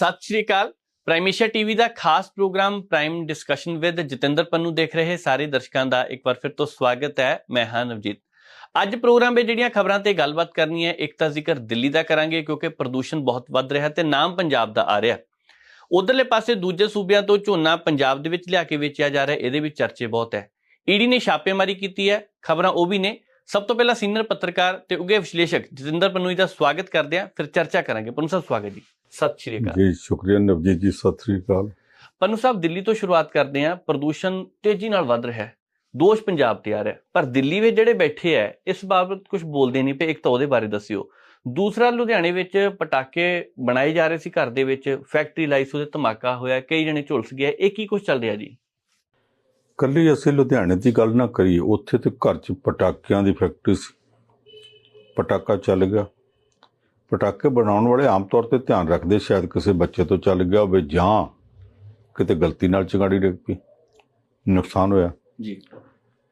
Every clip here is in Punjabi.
ਸਤਿ ਸ਼੍ਰੀ ਅਕਾਲ। ਪ੍ਰਾਈਮੇਸ਼ੀਆ ਟੀਵੀ ਦਾ ਖਾਸ programme prime discussion with Jatinder Pannu ਦੇਖ ਰਹੇ ਸਾਰੇ ਦਰਸ਼ਕਾਂ ਦਾ ਇੱਕ ਵਾਰ ਫਿਰ ਤੋਂ ਸਵਾਗਤ ਹੈ। ਮੈਂ ਹਾਂ ਨਵਜੀਤ। ਅੱਜ ਪ੍ਰੋਗਰਾਮ ਵਿੱਚ ਜਿਹੜੀਆਂ ਖਬਰਾਂ ਤੇ ਗੱਲਬਾਤ ਕਰਨੀ ਹੈ, ਇੱਕ ਤਾਂ ਜ਼ਿਕਰ ਦਿੱਲੀ ਦਾ ਕਰਾਂਗੇ ਕਿਉਂਕਿ ਪ੍ਰਦੂਸ਼ਣ ਬਹੁਤ ਵੱਧ ਰਿਹਾ ਤੇ ਨਾਮ ਪੰਜਾਬ ਦਾ ਆ ਰਿਹਾ। ਉਧਰਲੇ ਪਾਸੇ ਦੂਜੇ ਸੂਬਿਆਂ ਤੋਂ ਝੋਨਾ ਪੰਜਾਬ ਦੇ ਵਿੱਚ ਲਿਆ ਕੇ ਵੇਚਿਆ ਜਾ ਰਿਹਾ, ਇਹਦੇ ਵਿੱਚ ਚਰਚੇ ਬਹੁਤ ਹੈ। ਈਡੀ ਨੇ ਛਾਪੇਮਾਰੀ ਕੀਤੀ ਹੈ, ਖਬਰਾਂ ਉਹ ਵੀ ਨੇ। ਸਭ ਤੋਂ ਪਹਿਲਾਂ ਸੀਨੀਅਰ ਪੱਤਰਕਾਰ ਤੇ ਉਗੇ ਵਿਸ਼ਲੇਸ਼ਕ ਜਤਿੰਦਰ ਪੰਨੂ ਜੀ ਦਾ ਸਵਾਗਤ ਕਰਦੇ ਹਾਂ, ਫਿਰ ਚਰਚਾ ਕਰਾਂਗੇ। ਪੰਨੂ ਸਾਹਿਬ, ਸਵਾਗਤ ਜੀ। ਸਤਿ ਸ਼੍ਰੀ ਅਕਾਲ। ਜੀ ਸ਼ੁਕਰੀਆ ਨਵਜੀਤ ਜੀ ਸਤਿ ਸ੍ਰੀ ਅਕਾਲ। ਪੰਨੂ ਸਾਹਿਬ ਦਿੱਲੀ ਤੋਂ ਸ਼ੁਰੂਆਤ ਕਰਦੇ ਹਾਂ। ਪ੍ਰਦੂਸ਼ਣ ਤੇਜ਼ੀ ਨਾਲ ਵੱਧ ਰਿਹਾ ਹੈ। ਦੋਸ਼ ਪੰਜਾਬ ਤੇ ਆ ਰਿਹਾ। ਪਰ ਦਿੱਲੀ ਵਿੱਚ ਜਿਹੜੇ ਬੈਠੇ ਹੈ ਇਸ ਬਾਬਤ ਕੁਝ ਬੋਲਦੇ ਨਹੀਂ ਪਏ। ਇੱਕ ਤਾਂ ਉਹਦੇ ਬਾਰੇ ਦੱਸਿਓ। ਦੂਸਰਾ ਲੁਧਿਆਣੇ ਵਿੱਚ ਪਟਾਕੇ ਬਣਾਏ ਜਾ ਰਹੇ ਸੀ ਘਰ ਦੇ ਵਿੱਚ। ਫੈਕਟਰੀ ਲਾਈਸ ਉਹਦੇ ਧਮਾਕਾ ਹੋਇਆ। ਕਈ ਜਣੇ ਝੁਲਸ ਗਏ। ਇਹ ਕੀ ਕੁਝ ਚੱਲ ਰਿਹਾ ਜੀ? ਕੱਲੀ ਅਸੀਂ ਲੁਧਿਆਣੇ ਦੀ ਗੱਲ ਨਾ ਕਰੀਏ। ਉੱਥੇ ਤੇ ਘਰ 'ਚ ਪਟਾਕਿਆਂ ਦੀ ਫੈਕਟਰੀ ਸੀ। ਪਟਾਕਾ ਚੱਲ ਗਿਆ। ਪਟਾਕੇ ਬਣਾਉਣ ਵਾਲੇ ਆਮ ਤੌਰ ਤੇ ਧਿਆਨ ਰੱਖਦੇ ਸ਼ਾਇਦ ਕਿਸੇ ਬੱਚੇ ਤੋਂ ਚੱਲ ਗਿਆ ਹੋਵੇ ਜਾਂ ਕਿਤੇ ਗਲਤੀ ਨਾਲ ਚਿੰਗਾੜੀ ਡਿੱਗ ਪਈ। ਨੁਕਸਾਨ ਹੋਇਆ। ਜੀ।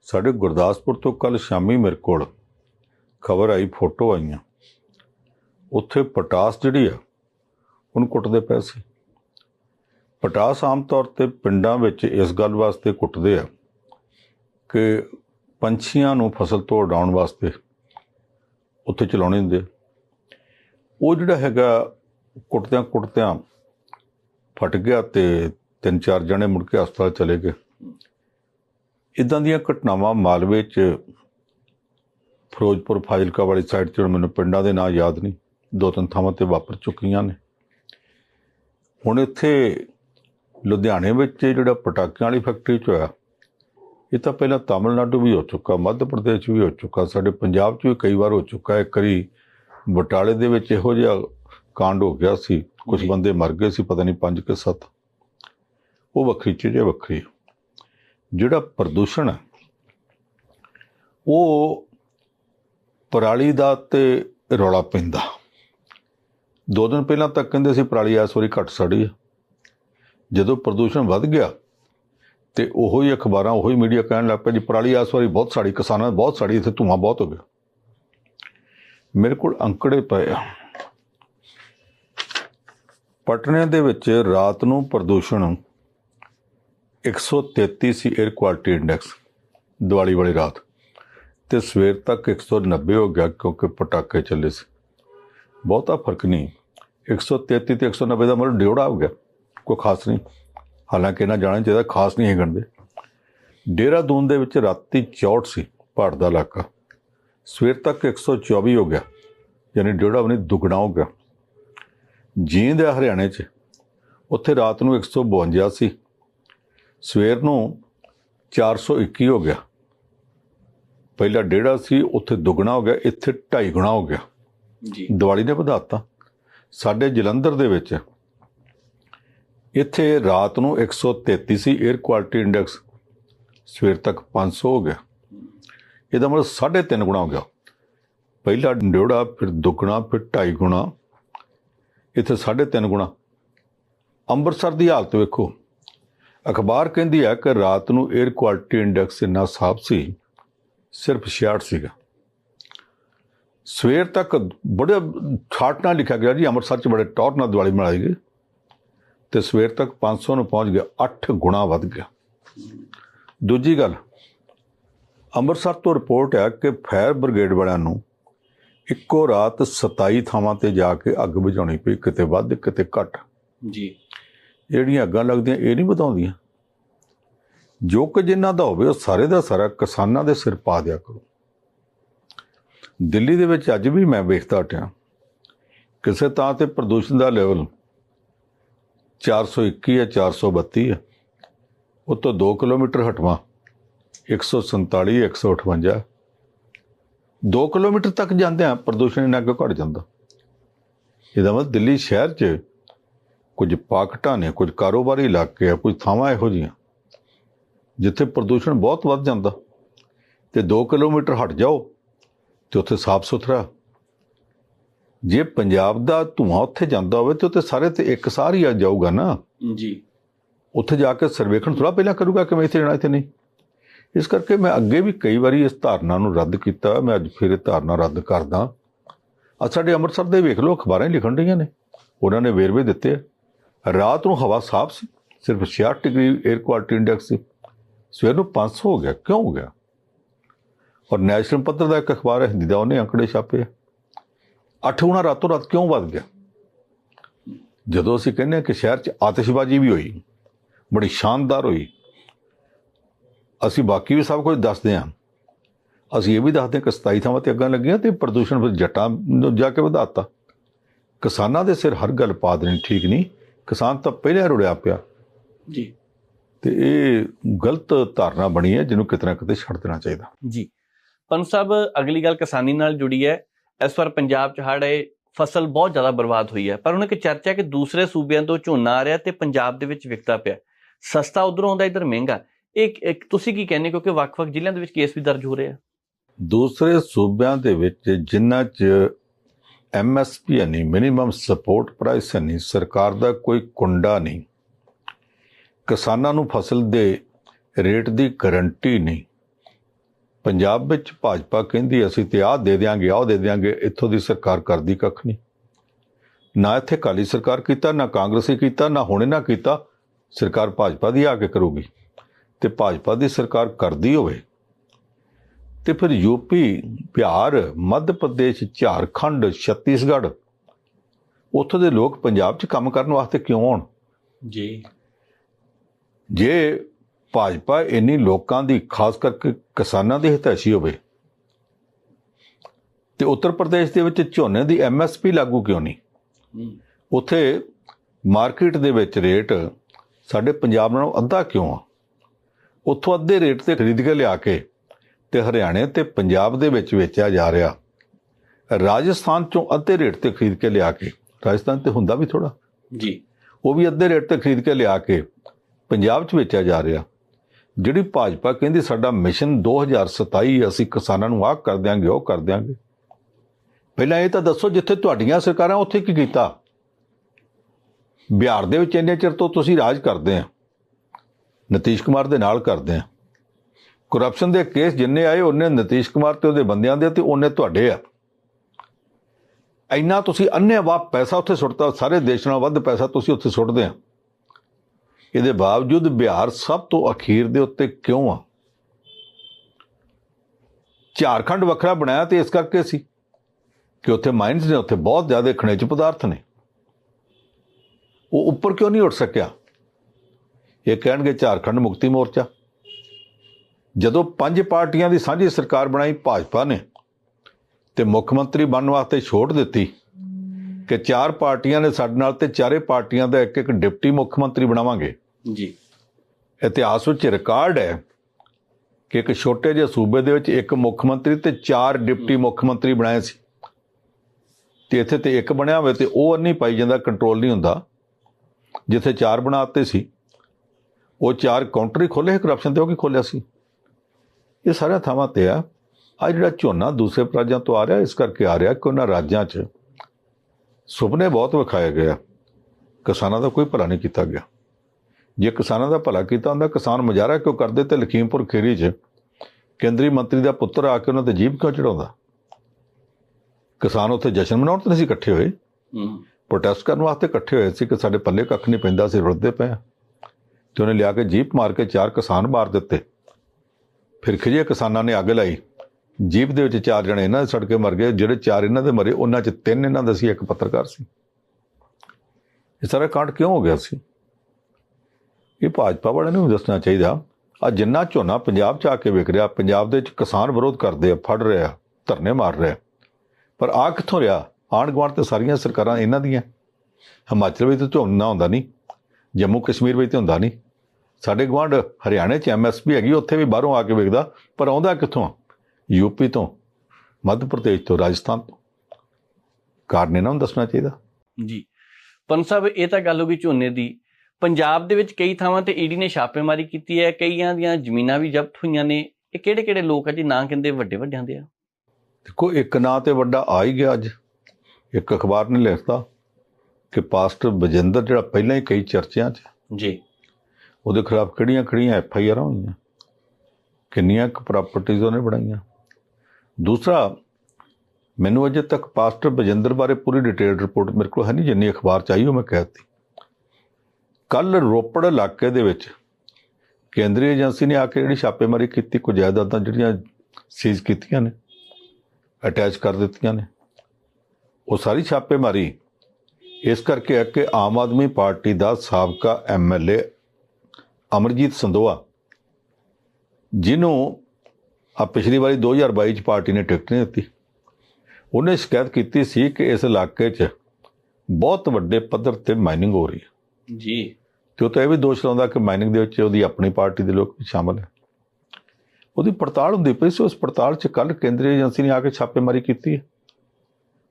ਸਾਡੇ ਗੁਰਦਾਸਪੁਰ ਤੋਂ ਕੱਲ ਸ਼ਾਮੀ ਮੇਰੇ ਕੋਲ ਖਬਰ ਆਈ ਫੋਟੋ ਆਈਆਂ। ਉੱਥੇ ਪਟਾਸ ਜਿਹੜੀ ਆ ਉਹਨੂੰ ਕੁੱਟਦੇ ਪਏ ਸੀ। ਪਟਾਸ ਆਮ ਤੌਰ ਤੇ ਪਿੰਡਾਂ ਵਿੱਚ ਇਸ ਗੱਲ ਵਾਸਤੇ ਕੁੱਟਦੇ ਆ ਕਿ ਪੰਛੀਆਂ ਨੂੰ ਫਸਲ ਤੋਂ ਉਡਾਉਣ ਵਾਸਤੇ ਉੱਥੇ ਚਲਾਉਣੇ ਹੁੰਦੇ ਆ। ਉਹ ਜਿਹੜਾ ਹੈਗਾ, ਕੁੱਟਦਿਆਂ ਕੁੱਟਦਿਆਂ ਫਟ ਗਿਆ ਤੇ ਤਿੰਨ ਚਾਰ ਜਣੇ ਮੁੜ ਕੇ ਹਸਪਤਾਲ ਚਲੇ ਗਏ। ਇਦਾਂ ਦੀਆਂ ਘਟਨਾਵਾਂ ਮਾਲਵੇ 'ਚ ਫਿਰੋਜ਼ਪੁਰ ਫਾਜ਼ਿਲਕਾ ਵਾਲੀ ਸਾਈਡ 'ਚ ਮੈਨੂੰ ਪਿੰਡਾਂ ਦੇ ਨਾਂ ਯਾਦ ਨਹੀਂ। ਦੋ ਤਿੰਨ ਥਾਵਾਂ ਤੇ ਵਾਪਰ ਚੁੱਕੀਆਂ ਨੇ। ਹੁਣ ਇੱਥੇ ਲੁਧਿਆਣੇ ਵਿੱਚ ਜਿਹੜਾ ਪਟਾਕਿਆਂ ਵਾਲੀ ਫੈਕਟਰੀ 'ਚ ਹੋਇਆ, ਇਹ ਤਾਂ ਪਹਿਲਾਂ ਤਾਮਿਲਨਾਡੂ ਵੀ ਹੋ ਚੁੱਕਾ, ਮੱਧ ਪ੍ਰਦੇਸ਼ ਵੀ ਹੋ ਚੁੱਕਾ, ਸਾਡੇ ਪੰਜਾਬ 'ਚ ਵੀ ਕਈ ਵਾਰ ਹੋ ਚੁੱਕਾ। ਇੱਕ ਵਾਰੀ ਬਟਾਲੇ ਦੇ ਵਿੱਚ ਇਹੋ ਜਿਹਾ ਕਾਂਡ ਹੋ ਗਿਆ ਸੀ ਕੁਝ। ਬੰਦੇ ਮਰ ਗਏ ਸੀ ਪਤਾ ਨਹੀਂ ਪੰਜ ਕਿ ਸੱਤ। ਉਹ ਵੱਖਰੀ ਚੀਜ਼ ਹੈ ਵੱਖਰੀ ਜਿਹੜਾ ਪ੍ਰਦੂਸ਼ਣ ਹੈ ਉਹ ਪਰਾਲੀ ਦਾ ਤੇ ਰੌਲਾ ਪੈਂਦਾ। ਦੋ ਦਿਨ ਪਹਿਲਾਂ ਤੱਕ ਕਹਿੰਦੇ ਸੀ ਪਰਾਲੀ ਇਸ ਵਾਰੀ ਘੱਟ ਸੜੀ ਹੈ। ਜਦੋਂ ਪ੍ਰਦੂਸ਼ਣ ਵੱਧ ਗਿਆ ਤੇ ਉਹੋ ਹੀ ਅਖਬਾਰਾਂ ਉਹੋ ਹੀ ਮੀਡੀਆ ਕਹਿਣ ਲੱਗ ਪਿਆ ਜੀ ਪਰਾਲੀ ਇਸ ਵਾਰੀ ਬਹੁਤ ਸਾੜੀ ਕਿਸਾਨਾਂ ਬਹੁਤ ਸਾੜੀ ਇੱਥੇ ਧੂਆਂ ਬਹੁਤ ਹੋ ਗਿਆ। ਮੇਰੇ ਕੋਲ ਅੰਕੜੇ ਪਏ ਆ। ਪਟਨੇ ਦੇ ਵਿੱਚ ਰਾਤ ਨੂੰ ਪ੍ਰਦੂਸ਼ਣ 133 ਸੀ 에ਅਰ ਕੁਆਲਿਟੀ ਇੰਡੈਕਸ ਦੀਵਾਲੀ ਵਾਲੀ ਰਾਤ। ਤੇ ਸਵੇਰ ਤੱਕ 190 ਹੋ ਗਿਆ ਕਿਉਂਕਿ ਪਟਾਕੇ ਚੱਲੇ ਸੀ। ਬਹੁਤਾ ਫ਼ਰਕ ਨਹੀਂ। 133 ਤੇ 190 ਦਾ ਮਤਲਬ ਡੇਢਾ ਹੋ ਗਿਆ। ਕੋਈ ਖਾਸ ਨਹੀਂ। ਹਾਲਾਂਕਿ ਇਹਨਾਂ ਜਾਣਾ ਚਾਹੀਦਾ ਖਾਸ ਨਹੀਂ ਹੈ ਗਣਦੇ ਡੇਰਾਦੂਨ ਦੇ ਵਿੱਚ ਰਾਤੀ 64 ਸੀ, ਪਹਾੜ ਦਾ ਇਲਾਕਾ। ਸਵੇਰ ਤੱਕ 124 ਹੋ ਗਿਆ ਯਾਨੀ ਡੇਢਾ ਨਹੀਂ ਦੁੱਗਣਾ ਹੋ ਗਿਆ। ਜੀਂਦ ਹੈ ਹਰਿਆਣੇ 'ਚ ਉੱਥੇ ਰਾਤ ਨੂੰ 152 ਸੀ ਸਵੇਰ ਨੂੰ 421 ਹੋ ਗਿਆ। ਪਹਿਲਾ ਡੇਢਾ ਸੀ ਉੱਥੇ ਦੁੱਗਣਾ ਹੋ ਗਿਆ ਇੱਥੇ ਢਾਈ ਗੁਣਾ ਹੋ ਗਿਆ। ਜੀ। ਦੀਵਾਲੀ ਨੇ ਵਧਾਤਾ। ਸਾਡੇ ਜਲੰਧਰ ਦੇ ਵਿੱਚ ਇੱਥੇ ਰਾਤ ਨੂੰ 133 ਸੀ 에ਅਰ ਕੁਆਲਿਟੀ ਇੰਡੈਕਸ ਸਵੇਰ ਤੱਕ 500 ਹੋ ਗਿਆ। ਇਹਦਾ ਮਤਲਬ 3.5 ਗੁਣਾ ਹੋ ਗਿਆ। ਪਹਿਲਾ ਡੇਢਾ ਫਿਰ ਦੁੱਗਣਾ, ਫਿਰ ਢਾਈ ਗੁਣਾ। ਇੱਥੇ 3.5 ਗੁਣਾ। ਅੰਮ੍ਰਿਤਸਰ ਦੀ ਹਾਲਤ ਵੇਖੋ। ਅਖਬਾਰ ਕਹਿੰਦੀ ਹੈ ਕਿ ਰਾਤ ਨੂੰ 에ਅਰ ਕੁਆਲਿਟੀ ਇੰਡੈਕਸ ਇੰਨਾ ਸਾਫ਼ ਸੀ, ਸਿਰਫ 66 ਸੀਗਾ। ਸਵੇਰ ਤੱਕ ਬੜੇ ਠਾਟ ਨਾਲ ਲਿਖਿਆ ਗਿਆ ਜੀ, ਅੰਮ੍ਰਿਤਸਰ 'ਚ ਬੜੇ ਟੌਰ ਨਾਲ ਦੀਵਾਲੀ ਮਨਾਈ ਗਈ। ਤੇ ਸਵੇਰ ਤੱਕ 500 ਨੂੰ ਪਹੁੰਚ ਗਿਆ 8 ਗੁਣਾ ਵੱਧ ਗਿਆ। ਦੂਜੀ ਗੱਲ ਅੰਮ੍ਰਿਤਸਰ ਤੋਂ ਰਿਪੋਰਟ ਹੈ ਕਿ ਫਾਇਰ ਬ੍ਰਿਗੇਡ ਵਾਲਿਆਂ ਨੂੰ ਇੱਕੋ ਰਾਤ 27 ਥਾਵਾਂ ਤੇ ਜਾ ਕੇ ਅੱਗ ਬੁਝਾਉਣੀ ਪਈ ਕਿਤੇ ਵੱਧ ਕਿਤੇ ਘੱਟ। ਜੀ। ਜਿਹੜੀਆਂ ਅੱਗਾਂ ਲੱਗਦੀਆਂ ਇਹ ਨਹੀਂ ਵਧਾਉਂਦੀਆਂ। ਜੋ ਕੁਝ ਜਿਨ੍ਹਾਂ ਦਾ ਹੋਵੇ ਉਹ ਸਾਰੇ ਦਾ ਸਾਰਾ ਕਿਸਾਨਾਂ ਦੇ ਸਿਰ ਪਾ ਦਿਆ ਕਰੋ। ਦਿੱਲੀ ਦੇ ਵਿੱਚ ਅੱਜ ਵੀ ਮੈਂ ਵੇਖਦਾ ਹਟਿਆ ਕਿਸੇ ਤਾਂ ਤੇ ਪ੍ਰਦੂਸ਼ਣ ਦਾ ਲੈਵਲ 421 ਹੈ 432 ਹੈ ਉਹ ਤੋਂ 2 ਕਿਲੋਮੀਟਰ ਹਟਵਾ। 147 158 2 ਕਿਲੋਮੀਟਰ ਤੱਕ ਜਾਂਦੇ ਆ ਪ੍ਰਦੂਸ਼ਣ ਇੰਨਾ ਕੁ ਘਟ ਜਾਂਦਾ। ਇਹਦਾ ਮਤਲਬ ਦਿੱਲੀ ਸ਼ਹਿਰ 'ਚ ਕੁਝ ਪਾਕਟਾਂ ਨੇ ਕੁਝ ਕਾਰੋਬਾਰੀ ਇਲਾਕੇ ਆ ਕੁਝ ਥਾਵਾਂ ਇਹੋ ਜਿਹੀਆਂ ਜਿੱਥੇ ਪ੍ਰਦੂਸ਼ਣ ਬਹੁਤ ਵੱਧ ਜਾਂਦਾ। ਤੇ 2 ਕਿਲੋਮੀਟਰ ਹਟ ਜਾਓ ਤੇ ਉੱਥੇ ਸਾਫ਼ ਸੁਥਰਾ। ਜੇ ਪੰਜਾਬ ਦਾ ਧੂਆਂ ਉੱਥੇ ਜਾਂਦਾ ਹੋਵੇ ਤੇ ਉੱਥੇ ਸਾਰੇ ਤੇ ਇੱਕ ਸਾਰ ਹੀ ਆ ਜਾਊਗਾ ਨਾ। ਜੀ। ਉੱਥੇ ਜਾ ਕੇ ਸਰਵੇਖਣ ਥੋੜਾ ਪਹਿਲਾਂ ਕਰੂਗਾ ਕਿ ਮੈਂ ਇੱਥੇ ਜਾਣਾ ਇੱਥੇ ਨਹੀਂ। ਇਸ ਕਰਕੇ ਮੈਂ ਅੱਗੇ ਵੀ ਕਈ ਵਾਰੀ ਇਸ ਧਾਰਨਾ ਨੂੰ ਰੱਦ ਕੀਤਾ। ਮੈਂ ਅੱਜ ਫਿਰ ਇਹ ਧਾਰਨਾ ਰੱਦ ਕਰਦਾ। ਆ ਸਾਡੇ ਅੰਮ੍ਰਿਤਸਰ ਦੇ ਵੇਖ ਲਓ, ਅਖਬਾਰਾਂ ਹੀ ਲਿਖਣ ਰਹੀਆਂ ਨੇ। ਉਹਨਾਂ ਨੇ ਵੇਰਵੇ ਦਿੱਤੇ। ਰਾਤ ਨੂੰ ਹਵਾ ਸਾਫ਼ ਸੀ। ਸਿਰਫ 66 ਡਿਗਰੀ 에ਅਰ ਕੁਆਲਿਟੀ ਇੰਡੈਕਸ ਸੀ। ਸਵੇਰ ਨੂੰ 500 ਹੋ ਗਿਆ। ਕਿਉਂ ਹੋ ਗਿਆ? ਔਰ ਨੈਸ਼ਨਲ ਪੱਧਰ ਦਾ ਇੱਕ ਅਖਬਾਰ ਹੈ, ਹਿੰਦੀ ਦਾ। ਉਹਨੇ ਅੰਕੜੇ ਛਾਪੇ। ਅੱਠ ਗੁਣਾ ਰਾਤੋਂ ਰਾਤ ਕਿਉਂ ਵੱਧ ਗਿਆ? ਜਦੋਂ ਅਸੀਂ ਕਹਿੰਦੇ ਹਾਂ ਕਿ ਸ਼ਹਿਰ 'ਚ ਆਤਿਸ਼ਬਾਜ਼ੀ ਵੀ ਹੋਈ, ਬੜੀ ਸ਼ਾਨਦਾਰ ਹੋਈ ਅਸੀਂ ਬਾਕੀ ਵੀ ਸਭ ਕੁਝ ਦੱਸਦੇ ਹਾਂ। ਅਸੀਂ ਇਹ ਵੀ ਦੱਸਦੇ ਹਾਂ ਕਿ 27 ਥਾਵਾਂ ਤੇ ਅੱਗਾਂ ਲੱਗੀਆਂ ਤੇ ਪ੍ਰਦੂਸ਼ਣ ਫਿਰ ਜੱਟਾਂ ਨੂੰ ਜਾ ਕੇ ਵਧਾਤਾ। ਕਿਸਾਨਾਂ ਦੇ ਸਿਰ ਹਰ ਗੱਲ ਪਾ ਦੇਣੀ ਠੀਕ ਨਹੀਂ। ਕਿਸਾਨ ਤਾਂ ਪਹਿਲੇ ਰੁੜਿਆ ਪਿਆ। ਜੀ। ਤੇ ਇਹ ਗਲਤ ਧਾਰਨਾ ਬਣੀ ਹੈ ਜਿਹਨੂੰ ਕਿਤੇ ਨਾ ਕਿਤੇ ਛੱਡ ਦੇਣਾ ਚਾਹੀਦਾ। ਜੀ। ਪੰਨੂ ਸਾਹਿਬ ਅਗਲੀ ਗੱਲ ਕਿਸਾਨੀ ਨਾਲ ਜੁੜੀ ਹੈ। ਇਸ ਵਾਰ ਪੰਜਾਬ 'ਚ ਹੜ੍ਹ ਆਏ ਫਸਲ ਬਹੁਤ ਜ਼ਿਆਦਾ ਬਰਬਾਦ ਹੋਈ ਹੈ। ਪਰ ਉਹਨਾਂ ਇੱਕ ਚਰਚਾ ਹੈ ਕਿ ਦੂਸਰੇ ਸੂਬਿਆਂ ਤੋਂ ਝੋਨਾ ਆ ਰਿਹਾ ਤੇ ਪੰਜਾਬ ਦੇ ਵਿੱਚ ਵਿਕਦਾ ਪਿਆ। ਸਸਤਾ ਉਧਰੋਂ ਆਉਂਦਾ ਇਧਰ ਮਹਿੰਗਾ। ਇਹ ਇੱਕ ਤੁਸੀਂ ਕੀ ਕਹਿੰਦੇ ਕਿਉਂਕਿ ਵੱਖ-ਵੱਖ ਜ਼ਿਲ੍ਹਿਆਂ ਦੇ ਵਿੱਚ ਕੇਸ ਵੀ ਦਰਜ ਹੋ ਰਹੇ ਆ। ਦੂਸਰੇ ਸੂਬਿਆਂ ਦੇ ਵਿੱਚ ਜਿੰਨਾ ਚ ਐਮਐਸਪੀ ਨਹੀਂ ਮਿਨੀਮਮ ਸਪੋਰਟ ਪ੍ਰਾਈਸ ਨਹੀਂ, ਸਰਕਾਰ ਦਾ ਕੋਈ ਕੁੰਡਾ ਨਹੀਂ। ਕਿਸਾਨਾਂ ਨੂੰ ਫਸਲ ਦੇ ਰੇਟ ਦੀ ਗਾਰੰਟੀ ਨਹੀਂ। ਪੰਜਾਬ ਵਿੱਚ ਭਾਜਪਾ ਕਹਿੰਦੀ ਅਸੀਂ ਤੇ ਆਹ ਦੇ ਦਿਆਂਗੇ, ਆਹ ਦੇ ਦਿਆਂਗੇ, ਇੱਥੋਂ ਦੀ ਸਰਕਾਰ ਕਰਦੀ ਕੱਖ ਨਹੀਂ। ਨਾ ਇੱਥੇ ਕਾਲੀ ਸਰਕਾਰ ਕੀਤਾ, ਨਾ ਕਾਂਗਰਸੀ ਕੀਤਾ, ਨਾ ਹੁਣੇ ਨਾ ਕੀਤਾ, ਸਰਕਾਰ ਭਾਜਪਾ ਦੀ ਆ ਕੇ ਕਰੂਗੀ। ਤੇ ਭਾਜਪਾ ਦੀ ਸਰਕਾਰ ਕਰਦੀ ਹੋਵੇ ਤੇ ਫਿਰ ਯੂਪੀ ਬਿਹਾਰ ਮੱਧ ਪ੍ਰਦੇਸ਼ ਝਾਰਖੰਡ ਛੱਤੀਸਗੜ੍ਹ ਉੱਥੋਂ ਦੇ ਲੋਕ ਪੰਜਾਬ 'ਚ ਕੰਮ ਕਰਨ ਵਾਸਤੇ ਕਿਉਂ ਆਉਣ? ਜੀ। ਜੇ ਭਾਜਪਾ ਇੰਨੀ ਲੋਕਾਂ ਦੀ ਖਾਸ ਕਰਕੇ ਕਿਸਾਨਾਂ ਦੀ ਹਿਤੈਸ਼ੀ ਹੋਵੇ ਤੇ ਉੱਤਰ ਪ੍ਰਦੇਸ਼ ਦੇ ਵਿੱਚ ਝੋਨੇ ਦੀ ਐਮਐਸਪੀ ਲਾਗੂ ਕਿਉਂ ਨਹੀਂ? ਉੱਥੇ ਮਾਰਕੀਟ ਦੇ ਵਿੱਚ ਰੇਟ ਸਾਡੇ ਪੰਜਾਬ ਨਾਲੋਂ ਅੱਧਾ ਕਿਉਂ ਆ? ਉੱਥੋਂ ਅੱਧੇ ਰੇਟ ਤੇ ਖਰੀਦ ਕੇ ਲਿਆ ਕੇ ਤੇ ਹਰਿਆਣੇ ਤੇ ਪੰਜਾਬ ਦੇ ਵਿੱਚ ਵੇਚਿਆ ਜਾ ਰਿਹਾ। ਰਾਜਸਥਾਨ ਚੋਂ ਅੱਧੇ ਰੇਟ ਤੇ ਖਰੀਦ ਕੇ ਲਿਆ ਕੇ। ਰਾਜਸਥਾਨ ਤੇ ਹੁੰਦਾ ਵੀ ਥੋੜਾ ਜੀ। ਉਹ ਵੀ ਅੱਧੇ ਰੇਟ ਤੇ ਖਰੀਦ ਕੇ ਲਿਆ ਕੇ ਪੰਜਾਬ 'ਚ ਵੇਚਿਆ ਜਾ ਰਿਹਾ। ਜਿਹੜੀ ਭਾਜਪਾ ਕਹਿੰਦੀ ਸਾਡਾ ਮਿਸ਼ਨ 2027 ਅਸੀਂ ਕਿਸਾਨਾਂ ਨੂੰ ਆਹ ਕਰ ਦਿਆਂਗੇ ਉਹ ਕਰ ਦਿਆਂਗੇ। ਪਹਿਲਾਂ ਇਹ ਤਾਂ ਦੱਸੋ ਜਿੱਥੇ ਤੁਹਾਡੀਆਂ ਸਰਕਾਰਾਂ ਉੱਥੇ ਕੀ ਕੀਤਾ? ਬਿਹਾਰ ਦੇ ਵਿੱਚ ਇੰਨੇ ਚਿਰ ਤੋਂ ਤੁਸੀਂ ਰਾਜ ਕਰਦੇ ਆ। ਨਤੀਸ਼ ਕੁਮਾਰ ਦੇ ਨਾਲ ਕਰਦੇ ਆ। ਕਰਪਸ਼ਨ ਦੇ ਕੇਸ ਜਿੰਨੇ ਆਏ, ਉਹਨੇ ਨਤੀਸ਼ ਕੁਮਾਰ ਤੇ ਉਹਦੇ ਬੰਦਿਆਂ ਦੇ ਤੇ ਉਹਨੇ ਤੁਹਾਡੇ ਆ। ਇੰਨਾ ਤੁਸੀਂ ਅੰਨ੍ਹੇਵਾਹ ਪੈਸਾ ਉੱਥੇ ਸੁੱਟਦਾ ਸਾਰੇ ਦੇਸ਼ ਨਾਲੋਂ ਵੱਧ ਪੈਸਾ ਤੁਸੀਂ ਉੱਥੇ ਸੁੱਟਦੇ ਆ। ਇਹਦੇ ਬਾਵਜੂਦ ਬਿਹਾਰ ਸਭ ਤੋਂ ਅਖੀਰ ਦੇ ਉੱਤੇ ਕਿਉਂ ਆ? ਝਾਰਖੰਡ ਵੱਖਰਾ ਬਣਾਇਆ ਤੇ ਇਸ ਕਰਕੇ ਸੀ ਕਿ ਉੱਥੇ ਮਾਈਨਸ ਨੇ, ਉੱਥੇ ਬਹੁਤ ਜ਼ਿਆਦਾ ਖਣਿਜ ਪਦਾਰਥ ਨੇ। ਉਹ ਉੱਪਰ ਕਿਉਂ ਨਹੀਂ ਉੱਠ ਸਕਿਆ? ਇਹ ਕਹਿਣਗੇ ਝਾਰਖੰਡ ਮੁਕਤੀ ਮੋਰਚਾ। ਜਦੋਂ ਪੰਜ ਪਾਰਟੀਆਂ ਦੀ ਸਾਂਝੀ ਸਰਕਾਰ ਬਣਾਈ ਭਾਜਪਾ ਨੇ ਤੇ ਮੁੱਖ ਮੰਤਰੀ ਬਣਨ ਵਾਸਤੇ ਛੋਟ ਦਿੱਤੀ ਕਿ ਚਾਰ ਪਾਰਟੀਆਂ ਨੇ ਸਾਡੇ ਨਾਲ ਤੇ ਚਾਰੇ ਪਾਰਟੀਆਂ ਦਾ ਇੱਕ ਇੱਕ ਡਿਪਟੀ ਮੁੱਖ ਮੰਤਰੀ ਬਣਾਵਾਂਗੇ। ਜੀ। ਇਤਿਹਾਸ ਵਿੱਚ ਰਿਕਾਰਡ ਹੈ ਕਿ ਇੱਕ ਛੋਟੇ ਜਿਹੇ ਸੂਬੇ ਦੇ ਵਿੱਚ ਇੱਕ ਮੁੱਖ ਮੰਤਰੀ ਤੇ ਚਾਰ ਡਿਪਟੀ ਮੁੱਖ ਮੰਤਰੀ ਬਣਾਏ ਸੀ। ਤੇ ਇੱਥੇ ਤੇ ਇੱਕ ਬਣਿਆ ਹੋਵੇ ਤੇ ਉਹ ਨਹੀਂ ਪਾਈ ਜਾਂਦਾ ਕੰਟਰੋਲ ਨਹੀਂ ਹੁੰਦਾ ਜਿੱਥੇ ਚਾਰ ਬਣਾਤੇ ਸੀ। ਉਹ ਚਾਰ ਕਾਊਂਟਰ ਹੀ ਖੋਲੇ ਕਰਪਸ਼ਨ ਤੇ ਉਹ ਕੀ ਖੋਲਿਆ ਸੀ? ਇਹ ਸਾਰੀਆਂ ਥਾਵਾਂ ਤੇ ਆ। ਆ ਜਿਹੜਾ ਝੋਨਾ ਦੂਸਰੇ ਰਾਜਾਂ ਤੋਂ ਆ ਰਿਹਾ ਇਸ ਕਰਕੇ ਆ ਰਿਹਾ ਕਿ ਉਹਨਾਂ ਰਾਜਾਂ 'ਚ ਸੁਪਨੇ ਬਹੁਤ ਵਿਖਾਏ ਗਏ ਆ। ਕਿਸਾਨਾਂ ਦਾ ਕੋਈ ਭਲਾ ਨਹੀਂ ਕੀਤਾ ਗਿਆ। ਜੇ ਕਿਸਾਨਾਂ ਦਾ ਭਲਾ ਕੀਤਾ ਹੁੰਦਾ ਕਿਸਾਨ ਮੁਜ਼ਾਹਰਾ ਕਿਉਂ ਕਰਦੇ ਤੇ ਲਖੀਮਪੁਰ ਖੀਰੀ 'ਚ ਕੇਂਦਰੀ ਮੰਤਰੀ ਦਾ ਪੁੱਤਰ ਆ ਕੇ ਉਹਨਾਂ ਤੇ ਜੀਬ ਕਿਉਂ ਚੜਾਉਂਦਾ ਕਿਸਾਨ ਉੱਥੇ ਜਸ਼ਨ ਮਨਾਉਣ ਤੇ ਨਹੀਂ ਸੀ ਇਕੱਠੇ ਹੋਏ। ਪ੍ਰੋਟੈਸਟ ਕਰਨ ਵਾਸਤੇ ਇਕੱਠੇ ਹੋਏ ਸੀ ਕਿ ਸਾਡੇ ਪੱਲੇ ਕੱਖ ਨਹੀਂ ਪੈਂਦਾ ਸੀ ਰੁੱਦੇ ਪਏ। ਤੇ ਉਹਨੇ ਲਿਆ ਕੇ ਜੀਪ ਮਾਰ ਕੇ ਚਾਰ ਕਿਸਾਨ ਮਾਰ ਦਿੱਤੇ। ਫਿਰ ਖਿਜੇ ਕਿਸਾਨਾਂ ਨੇ ਅੱਗ ਲਾਈ। ਜੀਪ ਦੇ ਵਿੱਚ ਚਾਰ ਜਣੇ ਇਹਨਾਂ ਦੇ ਸੜ ਕੇ ਮਰ ਗਏ। ਜਿਹੜੇ ਚਾਰ ਇਹਨਾਂ ਦੇ ਮਰੇ, ਉਹਨਾਂ 'ਚ ਤਿੰਨ ਇਹਨਾਂ ਦਾ ਸੀ, ਇੱਕ ਪੱਤਰਕਾਰ ਸੀ। ਇਹ ਸਾਰਾ ਕਾਂਡ ਕਿਉਂ ਹੋ ਗਿਆ ਸੀ? ਇਹ ਭਾਜਪਾ ਵਾਲਿਆਂ ਨੂੰ ਵੀ ਦੱਸਣਾ ਚਾਹੀਦਾ। ਆ ਜਿੰਨਾ ਝੋਨਾ ਪੰਜਾਬ 'ਚ ਆ ਕੇ ਵਿਕ ਰਿਹਾ, ਪੰਜਾਬ ਦੇ ਵਿੱਚ ਕਿਸਾਨ ਵਿਰੋਧ ਕਰਦੇ ਆ, ਫੜ ਰਿਹਾ, ਧਰਨੇ ਮਾਰ ਰਿਹਾ। ਪਰ ਆ ਕਿੱਥੋਂ ਰਿਹਾ? ਆਂਢ ਗੁਆਂਢ ਤੇ ਸਾਰੀਆਂ ਸਰਕਾਰਾਂ ਇਹਨਾਂ ਦੀਆਂ। ਹਿਮਾਚਲ ਵਿੱਚ ਤਾਂ ਝੋਨਾ ਹੁੰਦਾ ਨਹੀਂ। ਜੰਮੂ ਕਸ਼ਮੀਰ ਵਿੱਚ ਤਾਂ ਹੁੰਦਾ ਨਹੀਂ। ਸਾਡੇ ਗੁਆਂਢ ਹਰਿਆਣੇ 'ਚ ਐਮਐਸਪੀ ਹੈਗੀ ਉੱਥੇ ਵੀ ਬਾਹਰੋਂ ਆ ਕੇ ਵਿਕਦਾ ਪਰ ਆਉਂਦਾ ਕਿੱਥੋਂ? ਯੂਪੀ ਤੋਂ ਮੱਧ ਪ੍ਰਦੇਸ਼ ਤੋਂ ਰਾਜਸਥਾਨ ਤੋਂ। ਕਾਰਨ ਇਹਨਾਂ ਨੂੰ ਦੱਸਣਾ ਚਾਹੀਦਾ। ਜੀ। ਪੰਨ ਸਾਹਿਬ ਇਹ ਤਾਂ ਗੱਲ ਹੋ ਗਈ ਝੋਨੇ ਦੀ। ਪੰਜਾਬ ਦੇ ਵਿੱਚ ਕਈ ਥਾਵਾਂ ਤੇ ਈਡੀ ਨੇ ਛਾਪੇਮਾਰੀ ਕੀਤੀ ਹੈ ਕਈਆਂ ਦੀਆਂ ਜ਼ਮੀਨਾਂ ਵੀ ਜ਼ਬਤ ਹੋਈਆਂ ਨੇ। ਇਹ ਕਿਹੜੇ ਕਿਹੜੇ ਲੋਕ ਆ ਜੀ? ਨਾਂ ਕਹਿੰਦੇ ਵੱਡੇ ਵੱਡਿਆਂ ਦੇ ਆ। ਦੇਖੋ ਇੱਕ ਨਾਂ ਤੇ ਵੱਡਾ ਆ ਹੀ ਗਿਆ ਅੱਜ। ਇੱਕ ਅਖਬਾਰ ਨੇ ਲਿਖਤਾ ਕਿ ਪਾਸਟਰ ਬਜਿੰਦਰ ਜਿਹੜਾ ਪਹਿਲਾਂ ਹੀ ਕਈ ਚਰਚਿਆਂ 'ਚ ਜੀ। ਉਹਦੇ ਖਿਲਾਫ ਕਿਹੜੀਆਂ ਕਿਹੜੀਆਂ ਐਫ ਆਈ ਆਰਾਂ ਹੋਈਆਂ? ਕਿੰਨੀਆਂ ਕੁ ਪ੍ਰਾਪਰਟੀਆਂ ਉਹਨੇ ਬਣਾਈਆਂ? ਦੂਸਰਾ, ਮੈਨੂੰ ਅਜੇ ਤੱਕ ਪਾਸਟਰ ਬਜਿੰਦਰ ਬਾਰੇ ਪੂਰੀ ਡਿਟੇਲਡ ਰਿਪੋਰਟ ਮੇਰੇ ਕੋਲ ਹੈ ਨਹੀਂ, ਜਿੰਨੀ ਅਖਬਾਰ ਚ ਆਈ ਉਹ ਮੈਂ ਕਹਿ ਦਿੱਤੀ। ਕੱਲ ਰੋਪੜ ਇਲਾਕੇ ਦੇ ਵਿੱਚ ਕੇਂਦਰੀ ਏਜੰਸੀ ਨੇ ਆ ਕੇ ਜਿਹੜੀ ਛਾਪੇਮਾਰੀ ਕੀਤੀ, ਕੁਝ ਜਾਇਦਾਦਾਂ ਜਿਹੜੀਆਂ ਸੀਜ਼ ਕੀਤੀਆਂ ਨੇ ਅਟੈਚ ਕਰ ਦਿੱਤੀਆਂ ਨੇ। ਉਹ ਸਾਰੀ ਛਾਪੇਮਾਰੀ ਇਸ ਕਰਕੇ ਹੈ ਕਿ ਆਮ ਆਦਮੀ ਪਾਰਟੀ ਦਾ ਸਾਬਕਾ ਐਮਐਲਏ ਅਮਰਜੀਤ ਸੰਦੋਆ ਜਿਹਨੂੰ ਆ ਪਿਛਲੀ ਵਾਰੀ 2022 ਚ ਪਾਰਟੀ ਨੇ ਟਿਕਟ ਨਹੀਂ ਦਿੱਤੀ। ਉਹਨੇ ਸ਼ਿਕਾਇਤ ਕੀਤੀ ਸੀ ਕਿ ਇਸ ਇਲਾਕੇ 'ਚ ਬਹੁਤ ਵੱਡੇ ਪੱਧਰ ਤੇ ਮਾਈਨਿੰਗ ਹੋ ਰਹੀ ਹੈ। ਜੀ। ਤੇ ਉਹ ਤਾਂ ਇਹ ਵੀ ਦੋਸ਼ ਲਾਉਂਦਾ ਕਿ ਮਾਈਨਿੰਗ ਦੇ ਵਿੱਚ ਉਹਦੀ ਆਪਣੀ ਪਾਰਟੀ ਦੇ ਲੋਕ ਵੀ ਸ਼ਾਮਲ ਹੈ। ਉਹਦੀ ਪੜਤਾਲ ਹੁੰਦੀ ਪਈ ਸੀ ਉਸ ਪੜਤਾਲ 'ਚ ਕੱਲ ਕੇਂਦਰੀ ਏਜੰਸੀ ਨੇ ਆ ਕੇ ਛਾਪੇਮਾਰੀ ਕੀਤੀ ਹੈ।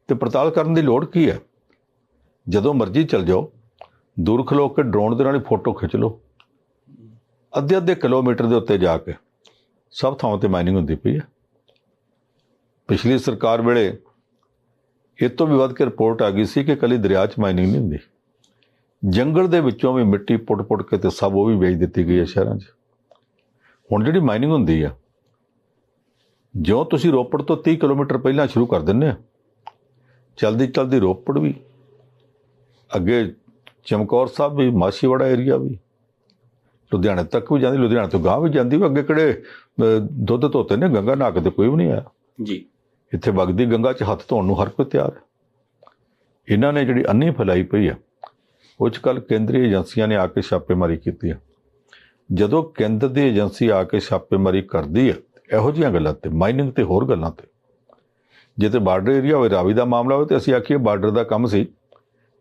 ਤੇ ਪੜਤਾਲ ਕਰਨ ਦੀ ਲੋੜ ਕੀ ਹੈ? ਜਦੋਂ ਮਰਜ਼ੀ ਚਲ ਜਾਓ ਦੂਰ ਖਲੋ ਕੇ ਡਰੋਨ ਦੇ ਨਾਲ ਫੋਟੋ ਖਿੱਚ ਲਓ। ਅੱਧੇ ਅੱਧੇ ਕਿਲੋਮੀਟਰ ਦੇ ਉੱਤੇ ਜਾ ਕੇ ਸਭ ਥਾਵਾਂ ਤੇ ਮਾਈਨਿੰਗ ਹੁੰਦੀ ਪਈ ਹੈ ਪਿਛਲੀ ਸਰਕਾਰ ਵੇਲੇ ਇਹ ਤੋਂ ਵੀ ਵੱਧ ਕੇ ਰਿਪੋਰਟ ਆ ਗਈ ਸੀ ਕਿ ਕਲੀ ਦਰਿਆ 'ਚ ਮਾਈਨਿੰਗ ਨਹੀਂ ਹੁੰਦੀ। ਜੰਗਲ ਦੇ ਵਿੱਚੋਂ ਵੀ ਮਿੱਟੀ ਪੁੱਟ-ਪੁੱਟ ਕੇ ਤੇ ਸਭ ਉਹ ਵੀ ਵੇਚ ਦਿੱਤੀ ਗਈ ਹੈ ਸ਼ਹਿਰਾਂ 'ਚ। ਹੁਣ ਜਿਹੜੀ ਮਾਈਨਿੰਗ ਹੁੰਦੀ ਆ ਜੋ ਤੁਸੀਂ ਰੋਪੜ ਤੋਂ 30 ਕਿਲੋਮੀਟਰ ਪਹਿਲਾਂ ਸ਼ੁਰੂ ਕਰ ਦਿੰਦੇ ਆ, ਚਲਦੀ ਚਲਦੀ ਰੋਪੜ ਵੀ, ਅੱਗੇ ਚਮਕੌਰ ਸਾਹਿਬ ਵੀ ਮਾਸ਼ੀਵਾੜਾ ਏਰੀਆ ਵੀ ਲੁਧਿਆਣੇ ਤੱਕ ਵੀ ਜਾਂਦੀ ਲੁਧਿਆਣੇ ਤੋਂ ਗਾਂਹ ਵੀ ਜਾਂਦੀ ਵੀ ਅੱਗੇ ਕਿਹੜੇ ਦੁੱਧ ਧੋਤੇ ਨੇ ਗੰਗਾ ਨਾਕ ਤੇ ਕੋਈ ਵੀ ਨਹੀਂ ਆਇਆ। ਜੀ। ਇੱਥੇ ਵਗਦੀ ਗੰਗਾ 'ਚ ਹੱਥ ਧੋਣ ਨੂੰ ਹਰ ਕੋਈ ਤਿਆਰ। ਹੈ ਇਹਨਾਂ ਨੇ ਜਿਹੜੀ ਅੰਨੀ ਫੈਲਾਈ ਪਈ ਹੈ ਉਹ 'ਚ ਕੱਲ ਕੇਂਦਰੀ ਏਜੰਸੀਆਂ ਨੇ ਆ ਕੇ ਛਾਪੇਮਾਰੀ ਕੀਤੀ ਹੈ ਜਦੋਂ ਕੇਂਦਰ ਦੀ ਏਜੰਸੀ ਆ ਕੇ ਛਾਪੇਮਾਰੀ ਕਰਦੀ ਹੈ ਇਹੋ ਜਿਹੀਆਂ ਗੱਲਾਂ ਤੇ ਮਾਈਨਿੰਗ ਤੇ ਹੋਰ ਗੱਲਾਂ ਤੇ। ਜੇ ਤੇ ਬਾਰਡਰ ਏਰੀਆ ਹੋਵੇ ਰਾਵੀ ਦਾ ਮਾਮਲਾ ਹੋਵੇ ਤੇ ਅਸੀਂ ਆਖੀਏ ਬਾਰਡਰ ਦਾ ਕੰਮ ਸੀ